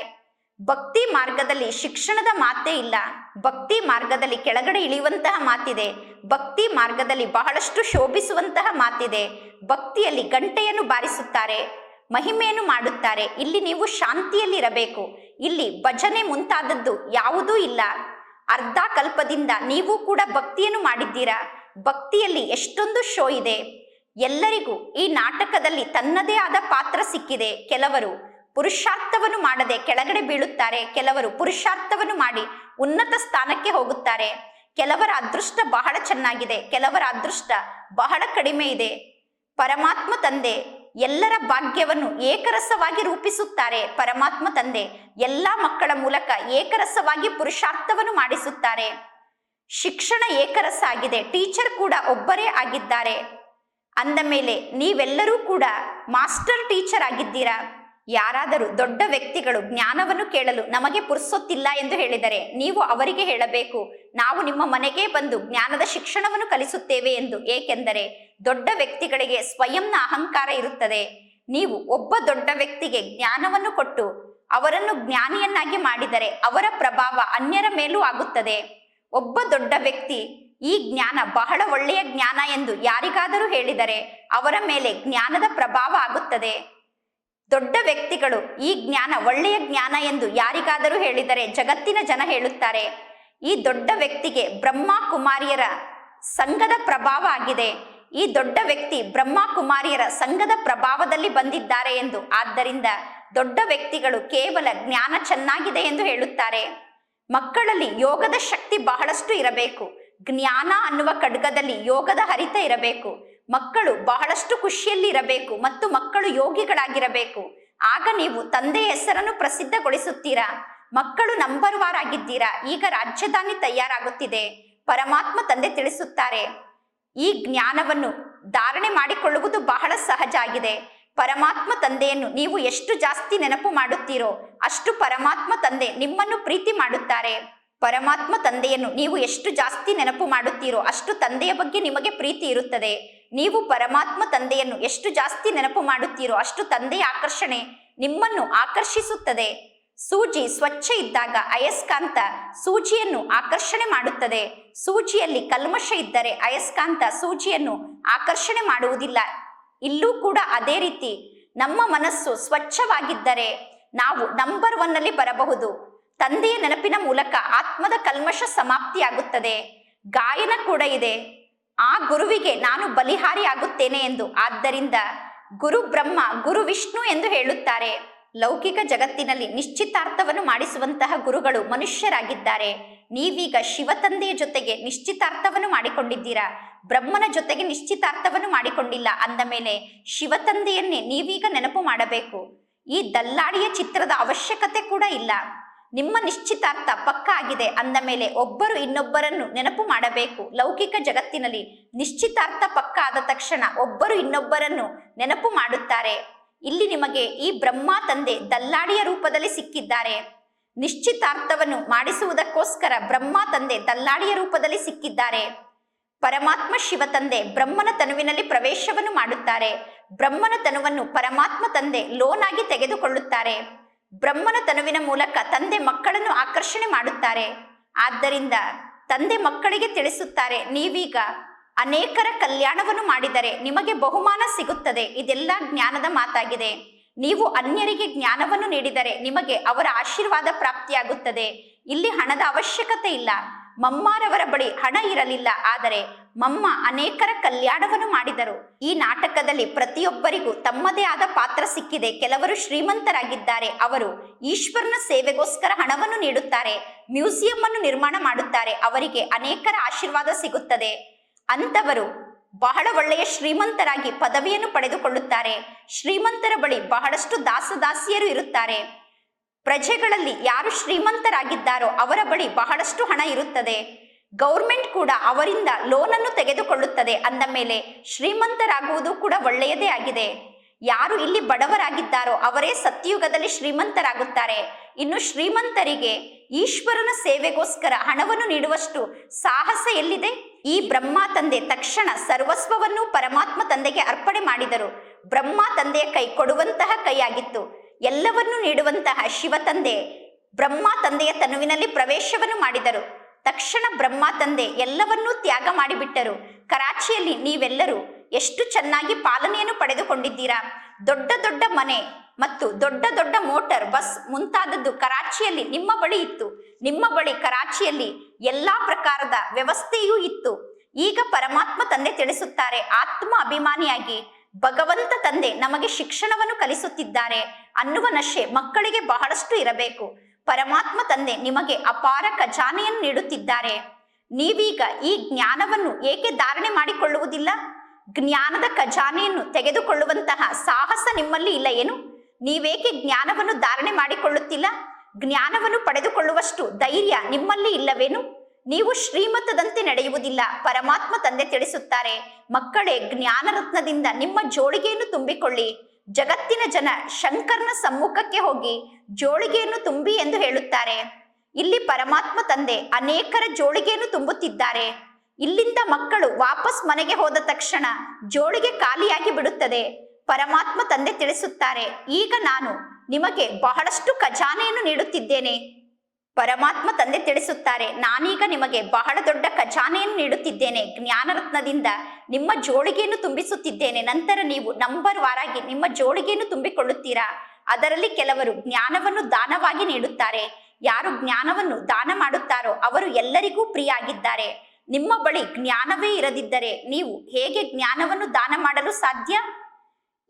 ಭಕ್ತಿ ಮಾರ್ಗದಲ್ಲಿ ಶಿಕ್ಷಣದ ಮಾತೇ ಇಲ್ಲ. ಭಕ್ತಿ ಮಾರ್ಗದಲ್ಲಿ ಕೆಳಗಡೆ ಇಳಿಯುವಂತಹ ಮಾತಿದೆ. ಭಕ್ತಿ ಮಾರ್ಗದಲ್ಲಿ ಬಹಳಷ್ಟು ಶೋಭಿಸುವಂತಹ ಮಾತಿದೆ. ಭಕ್ತಿಯಲ್ಲಿ ಗಂಟೆಯನ್ನು ಬಾರಿಸುತ್ತಾರೆ, ಮಹಿಮೆಯನ್ನು ಮಾಡುತ್ತಾರೆ. ಇಲ್ಲಿ ನೀವು ಶಾಂತಿಯಲ್ಲಿರಬೇಕು. ಇಲ್ಲಿ ಭಜನೆ ಮುಂತಾದದ್ದು ಯಾವುದೂ ಇಲ್ಲ. ಅರ್ಧ ಕಲ್ಪದಿಂದ ನೀವು ಕೂಡ ಭಕ್ತಿಯನ್ನು ಮಾಡಿದ್ದೀರಾ? ಭಕ್ತಿಯಲ್ಲಿ ಎಷ್ಟೊಂದು ಶೋ ಇದೆ. ಎಲ್ಲರಿಗೂ ಈ ನಾಟಕದಲ್ಲಿ ತನ್ನದೇ ಆದ ಪಾತ್ರ ಸಿಕ್ಕಿದೆ. ಕೆಲವರು ಪುರುಷಾರ್ಥವನ್ನು ಮಾಡದೆ ಕೆಳಗಡೆ ಬೀಳುತ್ತಾರೆ. ಕೆಲವರು ಪುರುಷಾರ್ಥವನ್ನು ಮಾಡಿ ಉನ್ನತ ಸ್ಥಾನಕ್ಕೆ ಹೋಗುತ್ತಾರೆ. ಕೆಲವರ ಅದೃಷ್ಟ ಬಹಳ ಚೆನ್ನಾಗಿದೆ. ಕೆಲವರ ಅದೃಷ್ಟ ಬಹಳ ಕಡಿಮೆ ಇದೆ. ಪರಮಾತ್ಮ ತಂದೆ ಎಲ್ಲರ ಭಾಗ್ಯವನ್ನು ಏಕರಸವಾಗಿ ರೂಪಿಸುತ್ತಾರೆ. ಪರಮಾತ್ಮ ತಂದೆ ಎಲ್ಲ ಮಕ್ಕಳ ಮೂಲಕ ಏಕರಸವಾಗಿ ಪುರುಷಾರ್ಥವನ್ನು ಮಾಡಿಸುತ್ತಾರೆ. ಶಿಕ್ಷಣ ಏಕರಸ ಆಗಿದೆ. ಟೀಚರ್ ಕೂಡ ಒಬ್ಬರೇ ಆಗಿದ್ದಾರೆ. ಅಂದ ಮೇಲೆ ನೀವೆಲ್ಲರೂ ಕೂಡ ಮಾಸ್ಟರ್ ಟೀಚರ್ ಆಗಿದ್ದೀರಾ? ಯಾರಾದರೂ ದೊಡ್ಡ ವ್ಯಕ್ತಿಗಳು ಜ್ಞಾನವನ್ನು ಕೇಳಲು ನಮಗೆ ಪುರುಸೊತ್ತಿಲ್ಲ ಎಂದು ಹೇಳಿದರೆ ನೀವು ಅವರಿಗೆ ಹೇಳಬೇಕು, ನಾವು ನಿಮ್ಮ ಮನೆಗೆ ಬಂದು ಜ್ಞಾನದ ಶಿಕ್ಷಣವನ್ನು ಕಲಿಸುತ್ತೇವೆ ಎಂದು. ಏಕೆಂದರೆ ದೊಡ್ಡ ವ್ಯಕ್ತಿಗಳಿಗೆ ಸ್ವಯಂನ ಅಹಂಕಾರ ಇರುತ್ತದೆ. ನೀವು ಒಬ್ಬ ದೊಡ್ಡ ವ್ಯಕ್ತಿಗೆ ಜ್ಞಾನವನ್ನು ಕೊಟ್ಟು ಅವರನ್ನು ಜ್ಞಾನಿಯನ್ನಾಗಿ ಮಾಡಿದರೆ ಅವರ ಪ್ರಭಾವ ಅನ್ಯರ ಮೇಲೂ ಆಗುತ್ತದೆ. ಒಬ್ಬ ದೊಡ್ಡ ವ್ಯಕ್ತಿ ಈ ಜ್ಞಾನ ಬಹಳ ಒಳ್ಳೆಯ ಜ್ಞಾನ ಎಂದು ಯಾರಿಗಾದರೂ ಹೇಳಿದರೆ ಅವರ ಮೇಲೆ ಜ್ಞಾನದ ಪ್ರಭಾವ ಆಗುತ್ತದೆ. ದೊಡ್ಡ ವ್ಯಕ್ತಿಗಳು ಈ ಜ್ಞಾನ, ಒಳ್ಳೆಯ ಜ್ಞಾನ ಎಂದು ಯಾರಿಗಾದರೂ ಹೇಳಿದರೆ ಜಗತ್ತಿನ ಜನ ಹೇಳುತ್ತಾರೆ, ಈ ದೊಡ್ಡ ವ್ಯಕ್ತಿಗೆ ಬ್ರಹ್ಮ ಕುಮಾರಿಯರ ಸಂಘದ ಪ್ರಭಾವ ಆಗಿದೆ. ಈ ದೊಡ್ಡ ವ್ಯಕ್ತಿ ಬ್ರಹ್ಮ ಕುಮಾರಿಯರ ಸಂಘದ ಪ್ರಭಾವದಲ್ಲಿ ಬಂದಿದ್ದಾರೆ ಎಂದು, ಆದ್ದರಿಂದ ದೊಡ್ಡ ವ್ಯಕ್ತಿಗಳು ಕೇವಲ ಜ್ಞಾನ ಚೆನ್ನಾಗಿದೆ ಎಂದು ಹೇಳುತ್ತಾರೆ. ಮಕ್ಕಳಲ್ಲಿ ಯೋಗದ ಶಕ್ತಿ ಬಹಳಷ್ಟು ಇರಬೇಕು. ಜ್ಞಾನ ಅನ್ನುವ ಖಡ್ಗದಲ್ಲಿ ಯೋಗದ ಹರಿತ ಇರಬೇಕು. ಮಕ್ಕಳು ಬಹಳಷ್ಟು ಖುಷಿಯಲ್ಲಿ ಇರಬೇಕು ಮತ್ತು ಮಕ್ಕಳು ಯೋಗಿಗಳಾಗಿರಬೇಕು. ಆಗ ನೀವು ತಂದೆಯ ಹೆಸರನ್ನು ಪ್ರಸಿದ್ಧಗೊಳಿಸುತ್ತೀರಾ? ಮಕ್ಕಳು ನಂಬರ್ ವಾರ್ ಆಗಿದ್ದೀರಾ ಈಗ ರಾಜಧಾನಿ ತಯಾರಾಗುತ್ತಿದೆ, ಪರಮಾತ್ಮ ತಂದೆ ತಿಳಿಸುತ್ತಾರೆ. ಈ ಜ್ಞಾನವನ್ನು ಧಾರಣೆ ಮಾಡಿಕೊಳ್ಳುವುದು ಬಹಳ ಸಹಜ ಆಗಿದೆ. ಪರಮಾತ್ಮ ತಂದೆಯನ್ನು ನೀವು ಎಷ್ಟು ಜಾಸ್ತಿ ನೆನಪು ಮಾಡುತ್ತೀರೋ ಅಷ್ಟು ಪರಮಾತ್ಮ ತಂದೆ ನಿಮ್ಮನ್ನು ಪ್ರೀತಿ ಮಾಡುತ್ತಾರೆ. ಪರಮಾತ್ಮ ತಂದೆಯನ್ನು ನೀವು ಎಷ್ಟು ಜಾಸ್ತಿ ನೆನಪು ಮಾಡುತ್ತೀರೋ ಅಷ್ಟು ತಂದೆಯ ಬಗ್ಗೆ ನಿಮಗೆ ಪ್ರೀತಿ ಇರುತ್ತದೆ. ನೀವು ಪರಮಾತ್ಮ ತಂದೆಯನ್ನು ಎಷ್ಟು ಜಾಸ್ತಿ ನೆನಪು ಮಾಡುತ್ತೀರೋ ಅಷ್ಟು ತಂದೆಯ ಆಕರ್ಷಣೆ ನಿಮ್ಮನ್ನು ಆಕರ್ಷಿಸುತ್ತದೆ. ಸೂಜಿ ಸ್ವಚ್ಛ ಇದ್ದಾಗ ಅಯಸ್ಕಾಂತ ಸೂಜಿಯನ್ನು ಆಕರ್ಷಣೆ ಮಾಡುತ್ತದೆ. ಸೂಜಿಯಲ್ಲಿ ಕಲ್ಮಶ ಇದ್ದರೆ ಅಯಸ್ಕಾಂತ ಸೂಜಿಯನ್ನು ಆಕರ್ಷಣೆ ಮಾಡುವುದಿಲ್ಲ. ಇಲ್ಲೂ ಕೂಡ ಅದೇ ರೀತಿ ನಮ್ಮ ಮನಸ್ಸು ಸ್ವಚ್ಛವಾಗಿದ್ದರೆ ನಾವು ನಂಬರ್ ಒನ್ನಲ್ಲಿ ಬರಬಹುದು. ತಂದೆಯ ನೆನಪಿನ ಮೂಲಕ ಆತ್ಮದ ಕಲ್ಮಶ ಸಮಾಪ್ತಿಯಾಗುತ್ತದೆ. ಗಾಯನ ಕೂಡ ಇದೆ. ಆ ಗುರುವಿಗೆ ನಾನು ಬಲಿಹಾರಿ ಆಗುತ್ತೇನೆ ಎಂದು. ಆದ್ದರಿಂದ ಗುರು ಬ್ರಹ್ಮ, ಗುರು ವಿಷ್ಣು ಎಂದು ಹೇಳುತ್ತಾರೆ. ಲೌಕಿಕ ಜಗತ್ತಿನಲ್ಲಿ ನಿಶ್ಚಿತಾರ್ಥವನ್ನು ಮಾಡಿಸುವಂತಹ ಗುರುಗಳು ಮನುಷ್ಯರಾಗಿದ್ದಾರೆ. ನೀವೀಗ ಶಿವ ತಂದೆಯ ಜೊತೆಗೆ ನಿಶ್ಚಿತಾರ್ಥವನ್ನು ಮಾಡಿಕೊಂಡಿದ್ದೀರಾ? ಬ್ರಹ್ಮನ ಜೊತೆಗೆ ನಿಶ್ಚಿತಾರ್ಥವನ್ನು ಮಾಡಿಕೊಂಡಿಲ್ಲ. ಅಂದ ಮೇಲೆ ಶಿವ ತಂದೆಯನ್ನೇ ನೀವೀಗ ನೆನಪು ಮಾಡಬೇಕು. ಈ ದಲ್ಲಾಳಿಯ ಚಿತ್ರದ ಅವಶ್ಯಕತೆ ಕೂಡ ಇಲ್ಲ. ನಿಮ್ಮ ನಿಶ್ಚಿತಾರ್ಥ ಪಕ್ಕ ಆಗಿದೆ. ಅಂದ ಮೇಲೆ ಒಬ್ಬರು ಇನ್ನೊಬ್ಬರನ್ನು ನೆನಪು ಮಾಡಬೇಕು. ಲೌಕಿಕ ಜಗತ್ತಿನಲ್ಲಿ ನಿಶ್ಚಿತಾರ್ಥ ಪಕ್ಕ ಆದ ತಕ್ಷಣ ಒಬ್ಬರು ಇನ್ನೊಬ್ಬರನ್ನು ನೆನಪು ಮಾಡುತ್ತಾರೆ. ಇಲ್ಲಿ ನಿಮಗೆ ಈ ಬ್ರಹ್ಮ ತಂದೆ ದಲ್ಲಾಳಿಯ ರೂಪದಲ್ಲಿ ಸಿಕ್ಕಿದ್ದಾರೆ. ನಿಶ್ಚಿತಾರ್ಥವನ್ನು ಮಾಡಿಸುವುದಕ್ಕೋಸ್ಕರ ಬ್ರಹ್ಮ ತಂದೆ ದಲ್ಲಾಳಿಯ ರೂಪದಲ್ಲಿ ಸಿಕ್ಕಿದ್ದಾರೆ. ಪರಮಾತ್ಮ ಶಿವ ತಂದೆ ಬ್ರಹ್ಮನ ತನುವಿನಲ್ಲಿ ಪ್ರವೇಶವನ್ನು ಮಾಡುತ್ತಾರೆ. ಬ್ರಹ್ಮನ ತನುವನ್ನು ಪರಮಾತ್ಮ ತಂದೆ ಲೋನ್ ಆಗಿ ತೆಗೆದುಕೊಳ್ಳುತ್ತಾರೆ. ಬ್ರಹ್ಮನ ತನುವಿನ ಮೂಲಕ ತಂದೆ ಮಕ್ಕಳನ್ನು ಆಕರ್ಷಣೆ ಮಾಡುತ್ತಾರೆ. ಆದ್ದರಿಂದ ತಂದೆ ಮಕ್ಕಳಿಗೆ ತಿಳಿಸುತ್ತಾರೆ, ನೀವೀಗ ಅನೇಕರ ಕಲ್ಯಾಣವನ್ನು ಮಾಡಿದರೆ ನಿಮಗೆ ಬಹುಮಾನ ಸಿಗುತ್ತದೆ. ಇದೆಲ್ಲ ಜ್ಞಾನದ ಮಾತಾಗಿದೆ. ನೀವು ಅನ್ಯರಿಗೆ ಜ್ಞಾನವನ್ನು ನೀಡಿದರೆ ನಿಮಗೆ ಅವರ ಆಶೀರ್ವಾದ ಪ್ರಾಪ್ತಿಯಾಗುತ್ತದೆ. ಇಲ್ಲಿ ಹಣದ ಅವಶ್ಯಕತೆ ಇಲ್ಲ. ಮಮ್ಮಾರವರ ಬಳಿ ಹಣ ಇರಲಿಲ್ಲ. ಆದರೆ ಮಮ್ಮ ಅನೇಕರ ಕಲ್ಯಾಣವನ್ನು ಮಾಡಿದರು. ಈ ನಾಟಕದಲ್ಲಿ ಪ್ರತಿಯೊಬ್ಬರಿಗೂ ತಮ್ಮದೇ ಆದ ಪಾತ್ರ ಸಿಕ್ಕಿದೆ. ಕೆಲವರು ಶ್ರೀಮಂತರಾಗಿದ್ದಾರೆ. ಅವರು ಈಶ್ವರನ ಸೇವೆಗೋಸ್ಕರ ಹಣವನ್ನು ನೀಡುತ್ತಾರೆ. ಮ್ಯೂಸಿಯಂ ಅನ್ನು ನಿರ್ಮಾಣ ಮಾಡುತ್ತಾರೆ. ಅವರಿಗೆ ಅನೇಕರ ಆಶೀರ್ವಾದ ಸಿಗುತ್ತದೆ. ಅಂತವರು ಬಹಳ ಒಳ್ಳೆಯ ಶ್ರೀಮಂತರಾಗಿ ಪದವಿಯನ್ನು ಪಡೆದುಕೊಳ್ಳುತ್ತಾರೆ. ಶ್ರೀಮಂತರ ಬಳಿ ಬಹಳಷ್ಟು ದಾಸದಾಸಿಯರು ಇರುತ್ತಾರೆ. ಪ್ರಜೆಗಳಲ್ಲಿ ಯಾರು ಶ್ರೀಮಂತರಾಗಿದ್ದಾರೋ ಅವರ ಬಳಿ ಬಹಳಷ್ಟು ಹಣ ಇರುತ್ತದೆ. ಗೌರ್ಮೆಂಟ್ ಕೂಡ ಅವರಿಂದ ಲೋನನ್ನು ತೆಗೆದುಕೊಳ್ಳುತ್ತದೆ ಅಂದ ಮೇಲೆ ಶ್ರೀಮಂತರಾಗುವುದು ಕೂಡ ಒಳ್ಳೆಯದೇ ಆಗಿದೆ. ಯಾರು ಇಲ್ಲಿ ಬಡವರಾಗಿದ್ದಾರೋ ಅವರೇ ಸತ್ಯಯುಗದಲ್ಲಿ ಶ್ರೀಮಂತರಾಗುತ್ತಾರೆ. ಇನ್ನು ಶ್ರೀಮಂತರಿಗೆ ಈಶ್ವರನ ಸೇವೆಗೋಸ್ಕರ ಹಣವನ್ನು ನೀಡುವಷ್ಟು ಸಾಹಸ ಎಲ್ಲಿದೆ? ಈ ಬ್ರಹ್ಮ ತಂದೆ ತಕ್ಷಣ ಸರ್ವಸ್ವವನ್ನು ಪರಮಾತ್ಮ ತಂದೆಗೆ ಅರ್ಪಣೆ ಮಾಡಿದರು. ಬ್ರಹ್ಮ ತಂದೆಯ ಕೈ ಕೊಡುವಂತಹ ಕೈಯಾಗಿತ್ತು. ಎಲ್ಲವನ್ನೂ ನೀಡುವಂತಹ ಶಿವ ತಂದೆ ಬ್ರಹ್ಮ ತಂದೆಯ ತನುವಿನಲ್ಲಿ ಪ್ರವೇಶವನ್ನು ಮಾಡಿದರು. ತಕ್ಷಣ ಬ್ರಹ್ಮ ತಂದೆ ಎಲ್ಲವನ್ನೂ ತ್ಯಾಗ ಮಾಡಿಬಿಟ್ಟರು. ಕರಾಚಿಯಲ್ಲಿ ನೀವೆಲ್ಲರೂ ಎಷ್ಟು ಚೆನ್ನಾಗಿ ಪಾಲನೆಯನ್ನು ಪಡೆದುಕೊಂಡಿದ್ದೀರಾ? ದೊಡ್ಡ ದೊಡ್ಡ ಮನೆ ಮತ್ತು ದೊಡ್ಡ ದೊಡ್ಡ ಮೋಟರ್, ಬಸ್ ಮುಂತಾದದ್ದು ಕರಾಚಿಯಲ್ಲಿ ನಿಮ್ಮ ಬಳಿ ಇತ್ತು. ನಿಮ್ಮ ಬಳಿ ಕರಾಚಿಯಲ್ಲಿ ಎಲ್ಲಾ ಪ್ರಕಾರದ ವ್ಯವಸ್ಥೆಯೂ ಇತ್ತು. ಈಗ ಪರಮಾತ್ಮ ತಂದೆ ತಿಳಿಸುತ್ತಾರೆ, ಆತ್ಮ ಅಭಿಮಾನಿಯಾಗಿ. ಭಗವಂತ ತಂದೆ ನಮಗೆ ಶಿಕ್ಷಣವನ್ನು ಕಲಿಸುತ್ತಿದ್ದಾರೆ ಅನ್ನುವ ನಶೆ ಮಕ್ಕಳಿಗೆ ಬಹಳಷ್ಟು ಇರಬೇಕು. ಪರಮಾತ್ಮ ತಂದೆ ನಿಮಗೆ ಅಪಾರ ಖಜಾನೆಯನ್ನು ನೀಡುತ್ತಿದ್ದಾರೆ. ನೀವೀಗ ಈ ಜ್ಞಾನವನ್ನು ಏಕೆ ಧಾರಣೆ ಮಾಡಿಕೊಳ್ಳುವುದಿಲ್ಲ? ಜ್ಞಾನದ ಖಜಾನೆಯನ್ನು ತೆಗೆದುಕೊಳ್ಳುವಂತಹ ಸಾಹಸ ನಿಮ್ಮಲ್ಲಿ ಇಲ್ಲ ಏನು? ನೀವೇಕೆ ಜ್ಞಾನವನ್ನು ಧಾರಣೆ ಮಾಡಿಕೊಳ್ಳುತ್ತಿಲ್ಲ? ಜ್ಞಾನವನ್ನು ಪಡೆದುಕೊಳ್ಳುವಷ್ಟು ಧೈರ್ಯ ನಿಮ್ಮಲ್ಲಿ ಇಲ್ಲವೇನು? ನೀವು ಶ್ರೀಮತದಂತೆ ನಡೆಯುವುದಿಲ್ಲ, ಪರಮಾತ್ಮ ತಂದೆ ತಿಳಿಸುತ್ತಾರೆ. ಮಕ್ಕಳೇ, ಜ್ಞಾನರತ್ನದಿಂದ ನಿಮ್ಮ ಜೋಳಿಗೆಯನ್ನು ತುಂಬಿಕೊಳ್ಳಿ. ಜಗತ್ತಿನ ಜನ ಶಂಕರ್ನ ಸಮ್ಮುಖಕ್ಕೆ ಹೋಗಿ ಜೋಳಿಗೆಯನ್ನು ತುಂಬಿ ಎಂದು ಹೇಳುತ್ತಾರೆ. ಇಲ್ಲಿ ಪರಮಾತ್ಮ ತಂದೆ ಅನೇಕರ ಜೋಳಿಗೆಯನ್ನು ತುಂಬುತ್ತಿದ್ದಾರೆ. ಇಲ್ಲಿಂದ ಮಕ್ಕಳು ವಾಪಸ್ ಮನೆಗೆ ಹೋದ ತಕ್ಷಣ ಜೋಳಿಗೆ ಖಾಲಿಯಾಗಿ ಬಿಡುತ್ತದೆ. ಪರಮಾತ್ಮ ತಂದೆ ತಿಳಿಸುತ್ತಾರೆ, ಈಗ ನಾನು ನಿಮಗೆ ಬಹಳಷ್ಟು ಖಜಾನೆಯನ್ನು ನೀಡುತ್ತಿದ್ದೇನೆ. ಪರಮಾತ್ಮ ತಂದೆ ತಿಳಿಸುತ್ತಾರೆ, ನಾನೀಗ ನಿಮಗೆ ಬಹಳ ದೊಡ್ಡ ಖಜಾನೆಯನ್ನು ನೀಡುತ್ತಿದ್ದೇನೆ. ಜ್ಞಾನರತ್ನದಿಂದ ನಿಮ್ಮ ಜೋಳಿಗೆಯನ್ನು ತುಂಬಿಸುತ್ತಿದ್ದೇನೆ. ನಂತರ ನೀವು ನಂಬರ್ ವಾರಾಗಿ ನಿಮ್ಮ ಜೋಳಿಗೆಯನ್ನು ತುಂಬಿಕೊಳ್ಳುತ್ತೀರಾ? ಅದರಲ್ಲಿ ಕೆಲವರು ಜ್ಞಾನವನ್ನು ದಾನವಾಗಿ ನೀಡುತ್ತಾರೆ. ಯಾರು ಜ್ಞಾನವನ್ನು ದಾನ ಮಾಡುತ್ತಾರೋ ಅವರು ಎಲ್ಲರಿಗೂ ಪ್ರಿಯ ಆಗಿದ್ದಾರೆ ನಿಮ್ಮ ಬಳಿ ಜ್ಞಾನವೇ ಇರದಿದ್ದರೆ ನೀವು ಹೇಗೆ ಜ್ಞಾನವನ್ನು ದಾನ ಮಾಡಲು ಸಾಧ್ಯ?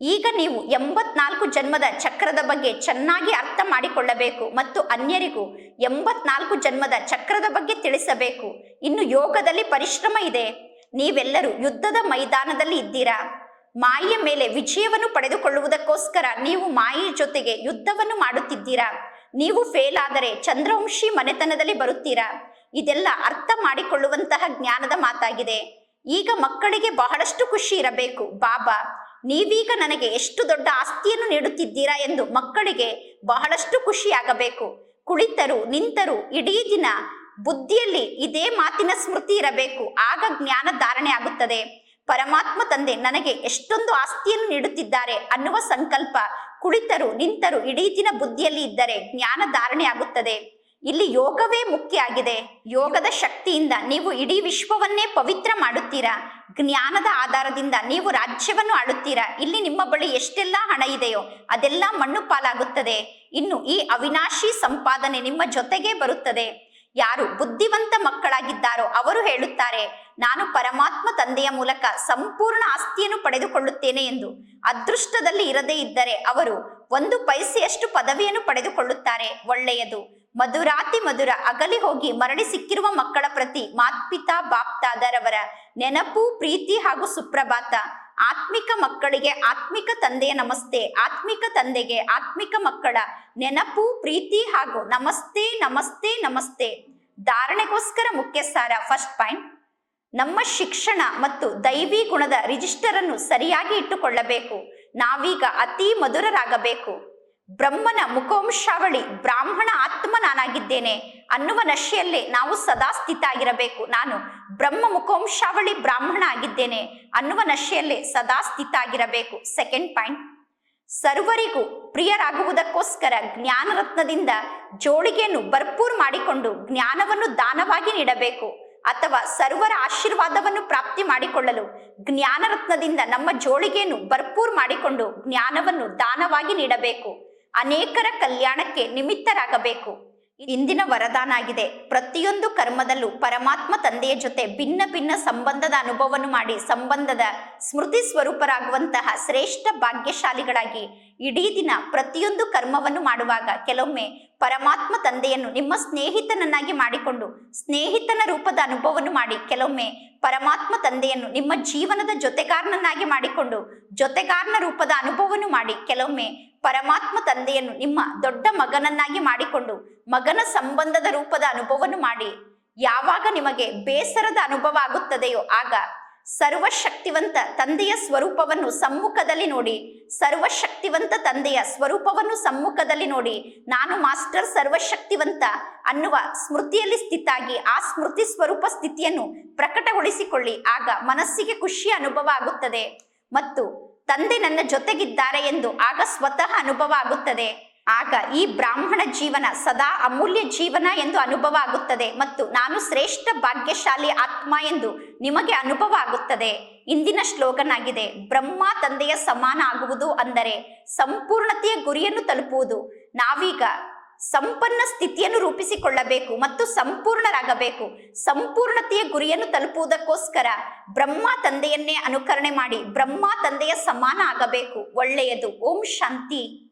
ಈಗ ನೀವು ಎಂಬತ್ನಾಲ್ಕು ಜನ್ಮದ ಚಕ್ರದ ಬಗ್ಗೆ ಚೆನ್ನಾಗಿ ಅರ್ಥ ಮಾಡಿಕೊಳ್ಳಬೇಕು ಮತ್ತು ಅನ್ಯರಿಗೂ ಎಂಬತ್ನಾಲ್ಕು ಜನ್ಮದ ಚಕ್ರದ ಬಗ್ಗೆ ತಿಳಿಸಬೇಕು. ಇನ್ನು ಯೋಗದಲ್ಲಿ ಪರಿಶ್ರಮ ಇದೆ. ನೀವೆಲ್ಲರೂ ಯುದ್ಧದ ಮೈದಾನದಲ್ಲಿ ಇದ್ದೀರಾ? ಮಾಯೆಯ ಮೇಲೆ ವಿಜಯವನ್ನು ಪಡೆದುಕೊಳ್ಳುವುದಕ್ಕೋಸ್ಕರ ನೀವು ಮಾಯೆಯ ಜೊತೆಗೆ ಯುದ್ಧವನ್ನು ಮಾಡುತ್ತಿದ್ದೀರಾ? ನೀವು ಫೇಲ್ ಆದರೆ ಚಂದ್ರವಂಶಿ ಮನೆತನದಲ್ಲಿ ಬರುತ್ತೀರಾ? ಇದೆಲ್ಲ ಅರ್ಥ ಮಾಡಿಕೊಳ್ಳುವಂತಹ ಜ್ಞಾನದ ಮಾತಾಗಿದೆ. ಈಗ ಮಕ್ಕಳಿಗೆ ಬಹಳಷ್ಟು ಖುಷಿ ಇರಬೇಕು. ಬಾಬಾ ನೀವೀಗ ನನಗೆ ಎಷ್ಟು ದೊಡ್ಡ ಆಸ್ತಿಯನ್ನು ನೀಡುತ್ತಿದ್ದೀರಾ ಎಂದು ಮಕ್ಕಳಿಗೆ ಬಹಳಷ್ಟು ಖುಷಿಯಾಗಬೇಕು. ಕುಳಿತರು, ನಿಂತರು, ಇಡೀ ದಿನ ಬುದ್ಧಿಯಲ್ಲಿ ಇದೇ ಮಾತಿನ ಸ್ಮೃತಿ ಇರಬೇಕು. ಆಗ ಜ್ಞಾನ ಧಾರಣೆ ಆಗುತ್ತದೆ. ಪರಮಾತ್ಮ ತಂದೆ ನನಗೆ ಎಷ್ಟೊಂದು ಆಸ್ತಿಯನ್ನು ನೀಡುತ್ತಿದ್ದಾರೆ ಅನ್ನುವ ಸಂಕಲ್ಪ ಕುಳಿತರು, ನಿಂತರು ಇಡೀ ದಿನ ಬುದ್ಧಿಯಲ್ಲಿ ಇದ್ದರೆ ಜ್ಞಾನ ಧಾರಣೆ ಆಗುತ್ತದೆ. ಇಲ್ಲಿ ಯೋಗವೇ ಮುಖ್ಯ ಆಗಿದೆ. ಯೋಗದ ಶಕ್ತಿಯಿಂದ ನೀವು ಇಡೀ ವಿಶ್ವವನ್ನೇ ಪವಿತ್ರ ಮಾಡುತ್ತೀರಾ? ಜ್ಞಾನದ ಆಧಾರದಿಂದ ನೀವು ರಾಜ್ಯವನ್ನು ಆಳುತ್ತೀರಾ? ಇಲ್ಲಿ ನಿಮ್ಮ ಬಳಿ ಎಷ್ಟೆಲ್ಲ ಹಣ ಇದೆಯೋ ಅದೆಲ್ಲ ಮಣ್ಣು ಪಾಲಾಗುತ್ತದೆ. ಇನ್ನು ಈ ಅವಿನಾಶಿ ಸಂಪಾದನೆ ನಿಮ್ಮ ಜೊತೆಗೆ ಬರುತ್ತದೆ. ಯಾರು ಬುದ್ಧಿವಂತ ಮಕ್ಕಳಾಗಿದ್ದಾರೋ ಅವರು ಹೇಳುತ್ತಾರೆ, ನಾನು ಪರಮಾತ್ಮ ತಂದೆಯ ಮೂಲಕ ಸಂಪೂರ್ಣ ಆಸ್ತಿಯನ್ನು ಪಡೆದುಕೊಳ್ಳುತ್ತೇನೆ ಎಂದು. ಅದೃಷ್ಟದಲ್ಲಿ ಇರದೇ ಇದ್ದರೆ ಅವರು ಒಂದು ಪೈಸೆಯಷ್ಟು ಪದವಿಯನ್ನು ಪಡೆದುಕೊಳ್ಳುತ್ತಾರೆ. ಒಳ್ಳೆಯದು. ಮಧುರಾತಿ ಮಧುರ ಅಗಲಿ ಹೋಗಿ ಮರಳಿ ಸಿಕ್ಕಿರುವ ಮಕ್ಕಳ ಪ್ರತಿ ಮಾತ್ಪಿತಾ ಬಾಪ್ತಾದರವರ ನೆನಪು, ಪ್ರೀತಿ ಹಾಗೂ ಸುಪ್ರಭಾತ. ಆತ್ಮಿಕ ಮಕ್ಕಳಿಗೆ ಆತ್ಮಿಕ ತಂದೆಯ ನಮಸ್ತೆ, ಆತ್ಮಿಕ ತಂದೆಗೆ ಆತ್ಮಿಕ ಮಕ್ಕಳ ನೆನಪು, ಪ್ರೀತಿ ಹಾಗೂ ನಮಸ್ತೆ ನಮಸ್ತೆ ನಮಸ್ತೆ. ಧಾರಣೆಗೋಸ್ಕರ ಮುಖ್ಯ ಸಾರ ಫಸ್ಟ್ ಪಾಯಿಂಟ್. ನಮ್ಮ ಶಿಕ್ಷಣ ಮತ್ತು ದೈವಿ ಗುಣದ ರಿಜಿಸ್ಟರ್ ಅನ್ನು ಸರಿಯಾಗಿ ಇಟ್ಟುಕೊಳ್ಳಬೇಕು. ನಾವೀಗ ಅತಿ ಮಧುರರಾಗಬೇಕು. ಬ್ರಹ್ಮನ ಮುಖವಂಶಾವಳಿ, ಬ್ರಾಹ್ಮಣ ಆತ್ಮ ನಾನಾಗಿದ್ದೇನೆ ಅನ್ನುವ ನಶೆಯಲ್ಲೇ ನಾವು ಸದಾ ಸ್ಥಿತ ಆಗಿರಬೇಕು ನಾನು ಬ್ರಹ್ಮ ಮುಖವಂಶಾವಳಿ, ಬ್ರಾಹ್ಮಣ ಆಗಿದ್ದೇನೆ ಅನ್ನುವ ನಶೆಯಲ್ಲೇ ಸದಾ ಸ್ಥಿತ ಆಗಿರಬೇಕು ಸೆಕೆಂಡ್ ಪಾಯಿಂಟ್ ಸರ್ವರಿಗೂ ಪ್ರಿಯರಾಗುವುದಕ್ಕೋಸ್ಕರ ಜ್ಞಾನರತ್ನದಿಂದ ಜೋಳಿಗೆಯನ್ನು ಭರ್ಪೂರ್ ಮಾಡಿಕೊಂಡು ಜ್ಞಾನವನ್ನು ದಾನವಾಗಿ ನೀಡಬೇಕು ಅಥವಾ ಸರ್ವರ ಆಶೀರ್ವಾದವನ್ನು ಪ್ರಾಪ್ತಿ ಮಾಡಿಕೊಳ್ಳಲು ಜ್ಞಾನರತ್ನದಿಂದ ನಮ್ಮ ಜೋಳಿಗೆಯನ್ನು ಭರ್ಪೂರ್ ಮಾಡಿಕೊಂಡು ಜ್ಞಾನವನ್ನು ದಾನವಾಗಿ ನೀಡಬೇಕು. ಅನೇಕರ ಕಲ್ಯಾಣಕ್ಕೆ ನಿಮಿತ್ತರಾಗಬೇಕು. ಇಂದಿನ ವರದಾನ ಆಗಿದೆ ಪ್ರತಿಯೊಂದು ಕರ್ಮದಲ್ಲೂ ಪರಮಾತ್ಮ ತಂದೆಯ ಜೊತೆ ಭಿನ್ನ ಭಿನ್ನ ಸಂಬಂಧದ ಅನುಭವವನ್ನು ಮಾಡಿ ಸಂಬಂಧದ ಸ್ಮೃತಿ ಸ್ವರೂಪರಾಗುವಂತಹ ಶ್ರೇಷ್ಠ ಭಾಗ್ಯಶಾಲಿಗಳಾಗಿ ಇಡೀ ದಿನ ಪ್ರತಿಯೊಂದು ಕರ್ಮವನ್ನು ಮಾಡುವಾಗ ಕೆಲವೊಮ್ಮೆ ಪರಮಾತ್ಮ ತಂದೆಯನ್ನು ನಿಮ್ಮ ಸ್ನೇಹಿತನನ್ನಾಗಿ ಮಾಡಿಕೊಂಡು ಸ್ನೇಹಿತನ ರೂಪದ ಅನುಭವವನ್ನು ಮಾಡಿ ಕೆಲವೊಮ್ಮೆ ಪರಮಾತ್ಮ ತಂದೆಯನ್ನು ನಿಮ್ಮ ಜೀವನದ ಜೊತೆಗಾರನನ್ನಾಗಿ ಮಾಡಿಕೊಂಡು ಜೊತೆಗಾರನ ರೂಪದ ಅನುಭವವನ್ನು ಮಾಡಿ ಕೆಲವೊಮ್ಮೆ ಪರಮಾತ್ಮ ತಂದೆಯನ್ನು ನಿಮ್ಮ ದೊಡ್ಡ ಮಗನನ್ನಾಗಿ ಮಾಡಿಕೊಂಡು ಮಗನ ಸಂಬಂಧದ ರೂಪದ ಅನುಭವವನ್ನು ಮಾಡಿ ಯಾವಾಗ ನಿಮಗೆ ಬೇಸರದ ಅನುಭವ ಆಗುತ್ತದೆಯೋ ಆಗ ಸರ್ವಶಕ್ತಿವಂತ ತಂದೆಯ ಸ್ವರೂಪವನ್ನು ಸಮ್ಮುಖದಲ್ಲಿ ನೋಡಿ, ಸರ್ವಶಕ್ತಿವಂತ ತಂದೆಯ ಸ್ವರೂಪವನ್ನು ಸಮ್ಮುಖದಲ್ಲಿ ನೋಡಿ, ನಾನು ಮಾಸ್ಟರ್ ಸರ್ವಶಕ್ತಿವಂತ ಅನ್ನುವ ಸ್ಮೃತಿಯಲ್ಲಿ ಸ್ಥಿತಾಗಿ ಆ ಸ್ಮೃತಿ ಸ್ವರೂಪ ಸ್ಥಿತಿಯನ್ನು ಪ್ರಕಟಗೊಳಿಸಿಕೊಳ್ಳಿ, ಆಗ ಮನಸ್ಸಿಗೆ ಖುಷಿಯ ಅನುಭವ ಆಗುತ್ತದೆ. ಮತ್ತು ತಂದೆ ನನ್ನ ಜೊತೆಗಿದ್ದಾರೆ ಎಂದು ಆಗ ಸ್ವತಃ ಅನುಭವ ಆಗುತ್ತದೆ. ಆಗ ಈ ಬ್ರಾಹ್ಮಣ ಜೀವನ ಸದಾ ಅಮೂಲ್ಯ ಜೀವನ ಎಂದು ಅನುಭವ ಆಗುತ್ತದೆ ಮತ್ತು ನಾನು ಶ್ರೇಷ್ಠ ಭಾಗ್ಯಶಾಲಿ ಆತ್ಮ ಎಂದು ನಿಮಗೆ ಅನುಭವ ಆಗುತ್ತದೆ. ಇಂದಿನ ಶ್ಲೋಗನ್ ಬ್ರಹ್ಮ ತಂದೆಯ ಸಮಾನ ಆಗುವುದು ಅಂದರೆ ಸಂಪೂರ್ಣತೆಯ ಗುರಿಯನ್ನು ತಲುಪುವುದು. ನಾವೀಗ ಸಂಪನ್ನ ಸ್ಥಿತಿಯನ್ನು ರೂಪಿಸಿಕೊಳ್ಳಬೇಕು ಮತ್ತು ಸಂಪೂರ್ಣರಾಗಬೇಕು. ಸಂಪೂರ್ಣತೆಯ ಗುರಿಯನ್ನು ತಲುಪುವುದಕ್ಕೋಸ್ಕರ ಬ್ರಹ್ಮ ತಂದೆಯನ್ನೇ ಅನುಕರಣೆ ಮಾಡಿ ಬ್ರಹ್ಮ ತಂದೆಯ ಸಮಾನ ಆಗಬೇಕು. ಒಳ್ಳೆಯದು. ಓಂ ಶಾಂತಿ.